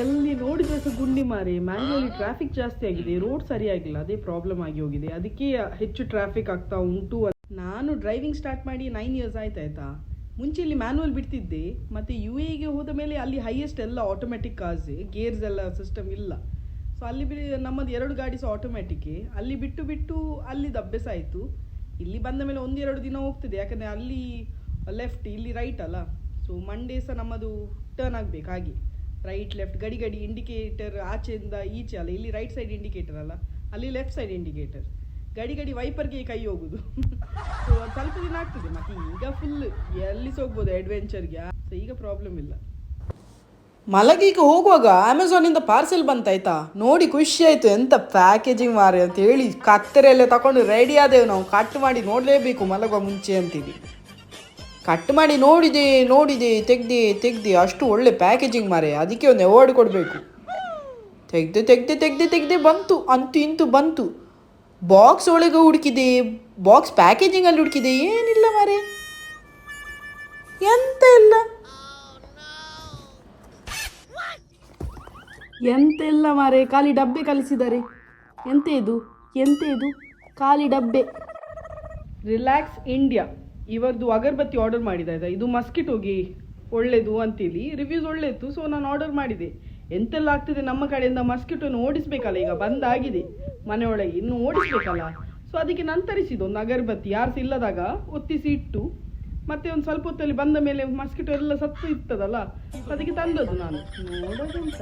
ಎಲ್ಲಿ ನೋಡಿದ್ರೆ ಸಹ ಗುಂಡಿ ಮಾರಿ ಮ್ಯಾಂಗ್ಳೂರಲ್ಲಿ ಟ್ರಾಫಿಕ್ ಜಾಸ್ತಿ ಆಗಿದೆ ರೋಡ್ ಸರಿಯಾಗಿಲ್ಲ, ಅದೇ ಪ್ರಾಬ್ಲಮ್ ಆಗಿ ಹೋಗಿದೆ. ಅದಕ್ಕೆ ಹೆಚ್ಚು ಟ್ರಾಫಿಕ್ ಆಗ್ತಾ ಉಂಟು. ನಾನು ಡ್ರೈವಿಂಗ್ ಸ್ಟಾರ್ಟ್ ಮಾಡಿ ನೈನ್ ಇಯರ್ಸ್ ಆಯ್ತಾಯ್ತಾ ಮುಂಚೆ ಇಲ್ಲಿ ಮ್ಯಾನುವಲ್ ಬಿಡ್ತಿದ್ದೆ, ಮತ್ತೆ ಯು ಎಗೆ ಹೋದ ಮೇಲೆ ಅಲ್ಲಿ ಹೈಯೆಸ್ಟ್ ಎಲ್ಲ ಆಟೋಮ್ಯಾಟಿಕ್ ಕಾರ್ಸ್ ಗೇರ್ಸ್ ಎಲ್ಲ ಸಿಸ್ಟಮ್ ಇಲ್ಲ. ಸೊ ಅಲ್ಲಿ ಬಿ, ನಮ್ಮದು ಎರಡು ಗಾಡಿ ಸಹ ಆಟೋಮ್ಯಾಟಿಕ್ ಅಲ್ಲಿ ಬಿಟ್ಟು ಬಿಟ್ಟು ಅಲ್ಲಿದ್ದು ಅಭ್ಯಾಸ ಆಯಿತು. ಇಲ್ಲಿ ಬಂದ ಮೇಲೆ ಒಂದೆರಡು ದಿನ ಹೋಗ್ತದೆ, ಯಾಕಂದರೆ ಅಲ್ಲಿ ಲೆಫ್ಟ್ ಇಲ್ಲಿ ರೈಟ್ ಅಲ್ಲ. ಸೊ ಮಂಡೇ ಸಹ ನಮ್ಮದು ಟರ್ನ್ ಆಗಬೇಕು ಹಾಗೆ. ರೈಟ್ ಲೆಫ್ಟ್ ಗಡಿ ಗಡಿ ಇಂಡಿಕೇಟರ್ ಆಚೆಯಿಂದ ಈಚೆ ಅಲ್ಲ. ಇಲ್ಲಿ ರೈಟ್ ಸೈಡ್ ಇಂಡಿಕೇಟರ್ ಅಲ್ಲ. ಅಲ್ಲಿ ಲೆಫ್ಟ್ ಸೈಡ್ ಇಂಡಿಕೇಟರ್ ಗಡಿ ಗಡಿ ವೈಪರ್ಗೆ ಕೈ ಹೋಗುದು. [LAUGHS] ಸೊ ಸ್ವಲ್ಪ ದಿನ ಆಗ್ತದೆ. ಮತ್ತೆ ಈಗ ಫುಲ್ ಎಲ್ಲಿ ಹೋಗ್ಬೋದು ಅಡ್ವೆಂಚರ್ಗೆ ಸೊ ಈಗ ಪ್ರಾಬ್ಲಮ್ ಇಲ್ಲ. ಮಲಗೀಗ ಹೋಗುವಾಗ ಅಮೆಝಾನಿಂದ ಪಾರ್ಸೆಲ್ ಬಂತಾಯ್ತಾ? ನೋಡಿ ಖುಷಿ ಆಯಿತು, ಎಂತ ಪ್ಯಾಕೇಜಿಂಗ್ ಮಾರೆ ಅಂತ ಹೇಳಿ ಕತ್ತರೆ ಎಲ್ಲ ತಗೊಂಡು ರೆಡಿ ಆದೆವು ನಾವು. ಕಟ್ ಮಾಡಿ ನೋಡಲೇಬೇಕು ಮಲಗುವ ಮುಂಚೆ ಅಂತೀವಿ ಕಟ್ ಮಾಡಿ ನೋಡಿದೆ ನೋಡಿದೆ, ತೆಗ್ದಿ ತೆಗ್ದಿ, ಅಷ್ಟು ಒಳ್ಳೆ ಪ್ಯಾಕೇಜಿಂಗ್ ಮಾರೆ ಅದಕ್ಕೆ ಒಂದು ಅವಾರ್ಡ್ ಕೊಡಬೇಕು. ತೆಗ್ದು ತೆಗ್ದು ತೆಗ್ದು, ತೆಗ್ದೆ ಬಂತು, ಅಂತೂ ಇಂತು ಬಂತು. ಬಾಕ್ಸ್ ಒಳಗೆ ಹುಡುಕಿದೆ ಬಾಕ್ಸ್ ಪ್ಯಾಕೇಜಿಂಗಲ್ಲಿ ಹುಡುಕಿದೆ, ಏನಿಲ್ಲ ಮಾರೆ ಎಂತ ಇಲ್ಲ. ಎಂತ ಇಲ್ಲ ಮಾರೆ, ಖಾಲಿ ಡಬ್ಬೆ ಕಲಿಸಿದ್ದಾರೆ ಎಂತ ಇದು? ಎಂತ ಇದು? ಖಾಲಿ ಡಬ್ಬೆ. Relax India. ಇವರದು ಅಗರ್ಬತ್ತಿ ಆರ್ಡರ್ ಮಾಡಿದ. ಆಯ್ತಾ ಇದು ಮಸ್ಕಿಟೋಗಿ ಒಳ್ಳೇದು ಅಂತೇಳಿ ರಿವ್ಯೂಸ್ ಒಳ್ಳೆ ಇತ್ತು ಸೊ ನಾನು ಆರ್ಡರ್ ಮಾಡಿದೆ. ಎಂತೆಲ್ಲ ಆಗ್ತದೆ ನಮ್ಮ ಕಡೆಯಿಂದ ಮಸ್ಕಿಟೋನ ಓಡಿಸ್ಬೇಕಲ್ಲ, ಈಗ ಬಂದಾಗಿದೆ. ಮನೆಯೊಳಗೆ ಇನ್ನು ಓಡಿಸ್ಬೇಕಲ್ಲ. ಸೊ ಅದಕ್ಕೆ ನಾನು ತರಿಸಿದ್ದು ಒಂದು ಅಗರ್ಬತ್ತಿ. ಯಾರು ಇಲ್ಲದಾಗ ಒತ್ತಿಸಿ ಇಟ್ಟು, ಮತ್ತೆ ಒಂದು ಸ್ವಲ್ಪ ಹೊತ್ತಲ್ಲಿ ಬಂದ ಮೇಲೆ ಮಸ್ಕಿಟೋ ಎಲ್ಲ ಸತ್ತು ಇರ್ತದಲ್ಲ, ಅದಕ್ಕೆ ತಂದದ್ದು ನಾನು. ನೋಡೋದಂತ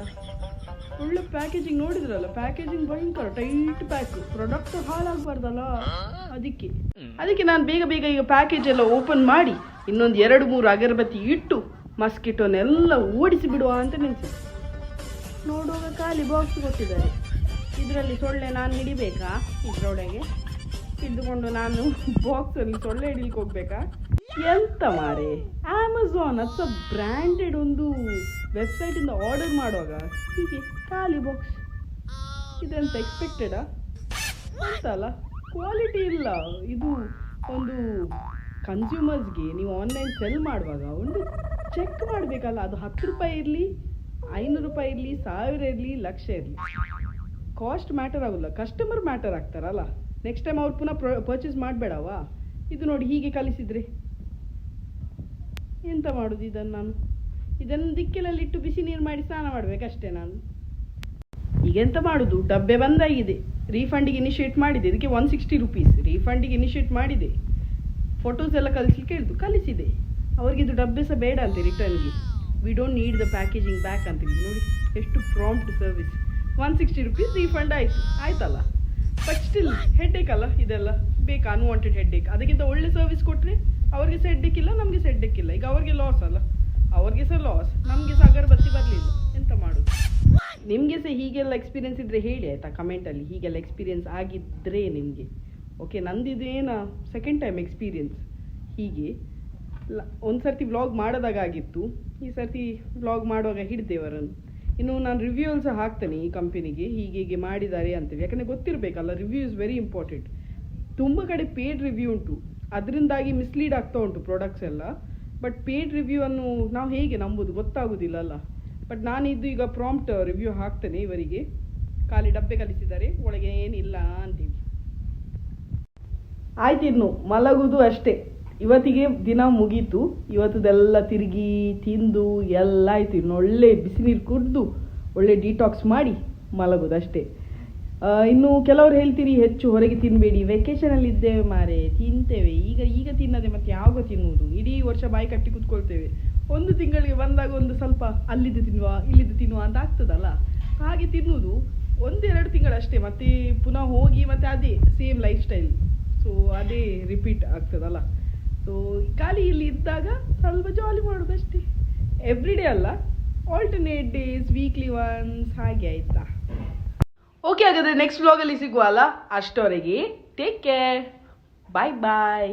ಒಳ್ಳೆ ಪ್ಯಾಕೇಜಿಂಗ್ ನೋಡಿದ್ರಲ್ಲ ಪ್ಯಾಕೇಜಿಂಗ್ ಭಯಂಕರ ಟೈಟ್ ಪ್ಯಾಕ್ ಪ್ರಾಡಕ್ಟ್ ಹಾಳಾಗಬಾರ್ದಲ್ಲ? ಅದಕ್ಕೆ. ಅದಕ್ಕೆ ನಾನು ಬೇಗ ಬೇಗ ಈಗ ಪ್ಯಾಕೇಜ್ ಎಲ್ಲ ಓಪನ್ ಮಾಡಿ, ಇನ್ನೊಂದು ಎರಡು ಮೂರು ಅಗರಬತ್ತಿ ಇಟ್ಟು ಮಸ್ಕಿಟೋನೆಲ್ಲ ಓಡಿಸಿ ಬಿಡುವ ಅಂತ ನೆನೆಸಿ ನೋಡುವಾಗ ಖಾಲಿ ಬಾಕ್ಸ್ ಕೊಟ್ಟಿದ್ದಾರೆ. ಇದರಲ್ಲಿ ಸೊಳ್ಳೆ ನಾನು ಹಿಡಿಬೇಕಾ? ಇದರೊಳಗೆ ಹಿಡಿದುಕೊಂಡು ನಾನು ಬಾಕ್ಸಲ್ಲಿ ಸೊಳ್ಳೆ ಹಿಡಿಲಿಕ್ಕೆ ಹೋಗ್ಬೇಕಾ? ಎಂತ ಮಾರೆ? ಅಮೆಝಾನ್ ಅಥವಾ ಬ್ರ್ಯಾಂಡೆಡ್ ಒಂದು ವೆಬ್ಸೈಟಿಂದ ಆರ್ಡರ್ ಮಾಡುವಾಗ ಹೀಗೆ ಖಾಲಿ ಬಾಕ್ಸ್ ಇದೆಂತ ಎಕ್ಸ್ಪೆಕ್ಟೆಡಾ ಅಂತಲ್ಲ ಕ್ವಾಲಿಟಿ ಇಲ್ಲ. ಇದು ಒಂದು ಕನ್ಸ್ಯೂಮರ್ಸ್ಗೆ ನೀವು ಆನ್ಲೈನ್ ಸೆಲ್ ಮಾಡುವಾಗ ಒಂದು ಚೆಕ್ ಮಾಡಬೇಕಲ್ಲ, ಅದು ಹತ್ತು ರೂಪಾಯಿ ಇರಲಿ, ಐನೂರು ರೂಪಾಯಿ ಇರಲಿ, ಸಾವಿರ ಇರಲಿ, ಲಕ್ಷ ಇರಲಿ. ಕಾಸ್ಟ್ ಮ್ಯಾಟರ್ ಆಗೋಲ್ಲ ಕಸ್ಟಮರ್ ಮ್ಯಾಟರ್ ಆಗ್ತಾರಲ್ಲ. ನೆಕ್ಸ್ಟ್ ಟೈಮ್ ಅವ್ರು ಪುನಃ ಪರ್ಚೇಸ್ ಮಾಡಬೇಡವಾ? ಇದು ನೋಡಿ ಹೀಗೆ ಕಲಿಸಿದ್ರೆ. ಎಂತ ಮಾಡೋದು ಇದನ್ನು ನಾನು? ಇದನ್ನು ದಿಕ್ಕಿನಲ್ಲಿಟ್ಟು ಬಿಸಿ ನೀರು ಮಾಡಿ ಸ್ನಾನ ಮಾಡಬೇಕಷ್ಟೇ ನಾನು. ಈಗ ಎಂತ ಮಾಡೋದು? ಡಬ್ಬೆ ಬಂದಾಗಿದೆ. ರೀಫಂಡಿಗೆ ಇನಿಷಿಯೇಟ್ ಮಾಡಿದೆ. ಇದಕ್ಕೆ ಒನ್ ಸಿಕ್ಸ್ಟಿ ರುಪೀಸ್ ರೀಫಂಡಿಗೆ ಇನಿಷಿಯೇಟ್ ಮಾಡಿದೆ. ಫೋಟೋಸ್ ಎಲ್ಲ ಕಲಿಸ್ಲಿಕ್ಕೆ ಹೇಳಿದ್ದು ಕಲಿಸಿದೆ ಅವ್ರಿಗೆ ಇದು ಡಬ್ಬೆ ಸಹ ಬೇಡ ಅಂತೆ ರಿಟರ್ನ್ಗೆ. We don't need the packaging back ಅಂತ ನೋಡಿ, ಎಷ್ಟು prompt service one sixty rupees refund ಆಯಿತು. ಆಯ್ತಲ್ಲ? ಬಟ್ ಸ್ಟಿಲ್ ಹೆಡ್ಡೇಕ್ ಅಲ್ಲ ಇದೆಲ್ಲ. ಬೇಕಾ? ಅನ್ವಾಂಟೆಡ್ ಹೆಡ್ಡೇಕ್ ಅದಕ್ಕಿಂತ ಒಳ್ಳೆ ಸರ್ವಿಸ್ ಕೊಟ್ಟರೆ ಅವ್ರಿಗೆ ಸೆಡ್ಡಕ್ಕಿಲ್ಲ ನಮಗೆ ಸೆಡ್ಡಕ್ಕಿಲ್ಲ ಈಗ ಅವ್ರಿಗೆ ಲಾಸ್ ಅಲ್ಲ ಅವ್ರಿಗೆ ಸಹ ಲಾಸ್ ನಮಗೆ ಸಹ ಅಗರಬತ್ತಿ ಬರಲಿಲ್ಲ ಎಂತ ಮಾಡೋದು ನಿಮಗೆ ಸಹ ಹೀಗೆಲ್ಲ ಎಕ್ಸ್ಪೀರಿಯನ್ಸ್ ಇದ್ದರೆ ಹೇಳಿ ಆಯಿತಾ ಕಮೆಂಟಲ್ಲಿ ಹೀಗೆಲ್ಲ ಎಕ್ಸ್ಪೀರಿಯನ್ಸ್ ಆಗಿದ್ದರೆ ನಿಮಗೆ. ಓಕೆ ನಂದಿದೇನ ಸೆಕೆಂಡ್ ಟೈಮ್ ಎಕ್ಸ್ಪೀರಿಯನ್ಸ್ ಹೀಗೆ. ಲ ಒಂದು ಸರ್ತಿ ವ್ಲಾಗ್ ಮಾಡೋದಾಗ ಆಗಿತ್ತು. ಈ ಸರ್ತಿ ವ್ಲಾಗ್ ಮಾಡುವಾಗ ಹಿಡಿದೇವರನ್ನು ಇನ್ನು ನಾನು ರಿವ್ಯೂ ಸಹ ಹಾಕ್ತೇನೆ ಈ ಕಂಪನಿಗೆ ಹೀಗೆ ಹೀಗೆ ಮಾಡಿದ್ದಾರೆ ಅಂತೇಳಿ. ಯಾಕಂದರೆ ಗೊತ್ತಿರಬೇಕಲ್ಲ ರಿವ್ಯೂ ಇಸ್ ವೆರಿ ಇಂಪಾರ್ಟೆಂಟ್ ತುಂಬ ಕಡೆ ಪೇಡ್ ರಿವ್ಯೂ ಉಂಟು. ಅದರಿಂದಾಗಿ ಮಿಸ್ಲೀಡ್ ಆಗ್ತಾ ಉಂಟು ಪ್ರಾಡಕ್ಟ್ಸ್ ಎಲ್ಲ. ಬಟ್ ಪೇಡ್ ರಿವ್ಯೂ ಅನ್ನು ನಾವು ಹೇಗೆ ನಂಬೋದು ಗೊತ್ತಾಗೋದಿಲ್ಲ ಅಲ್ಲ. ಬಟ್ ನಾನಿದ್ದು ಈಗ ಪ್ರಾಂಪ್ಟ್ ರಿವ್ಯೂ ಹಾಕ್ತೇನೆ ಇವರಿಗೆ. ಖಾಲಿ ಡಬ್ಬೆ ಕಲಿಸಿದ್ದಾರೆ, ಒಳಗೆ ಏನಿಲ್ಲ ಅಂತೇಳಿ ಆಯ್ತು ಇನ್ನು, ಮಲಗುದು ಅಷ್ಟೇ. ಇವತ್ತಿಗೆ ದಿನ ಮುಗೀತು. ಇವತ್ತದೆಲ್ಲ ತಿರುಗಿ, ತಿಂದು, ಎಲ್ಲ ಆಯ್ತು. ಇನ್ನು ಒಳ್ಳೆ ಬಿಸಿನೀರು ಕುಡಿದು, ಒಳ್ಳೆ ಡಿಟಾಕ್ಸ್ ಮಾಡಿ ಮಲಗೋದು ಅಷ್ಟೇ. ಇನ್ನು ಕೆಲವರು ಹೇಳ್ತೀರಿ, ಹೆಚ್ಚು ಹೊರಗೆ ತಿನ್ನಬೇಡಿ ವೆಕೇಶನಲ್ಲಿ ಇದ್ದೇವೆ ಮಾರೆ, ತಿಂತೇವೆ. ಈಗ ಈಗ ತಿನ್ನದೆ ಮತ್ತೆ ಯಾವಾಗ ತಿನ್ನುವುದು? ಇಡೀ ವರ್ಷ ಬಾಯಿ ಕಟ್ಟಿ ಕೂತ್ಕೊಳ್ತೇವೆ. ಒಂದು ತಿಂಗಳಿಗೆ ಬಂದಾಗ ಒಂದು ಸ್ವಲ್ಪ ಅಲ್ಲಿದ್ದು ತಿನ್ನುವ, ಇಲ್ಲಿದ್ದು ತಿನ್ನುವ ಅಂತ ಆಗ್ತದಲ್ಲ? ಹಾಗೆ ತಿನ್ನುವುದು ಒಂದೆರಡು ತಿಂಗಳಷ್ಟೇ, ಮತ್ತೆ ಪುನಃ ಹೋಗಿ ಮತ್ತೆ ಅದೇ ಸೇಮ್ ಲೈಫ್ ಸ್ಟೈಲ್ ಸೊ ಅದೇ ರಿಪೀಟ್ ಆಗ್ತದಲ್ಲ. ಸೊ ಖಾಲಿ ಇಲ್ಲಿ ಇದ್ದಾಗ ಸ್ವಲ್ಪ ಜಾಲಿ ಮಾಡೋದಷ್ಟೇ ಎವ್ರಿ ಡೇ ಅಲ್ಲ ಆಲ್ಟರ್ನೇಟ್ ಡೇಸ್ ವೀಕ್ಲಿ ಒನ್ಸ್ ಹಾಗೆ ಆಯ್ತಾ? ಓಕೆ ಹಾಗಾದರೆ ನೆಕ್ಸ್ಟ್ ಸಿಗುವ ಅಲ್ಲ ಅಷ್ಟವರೆಗೆ take care bye bye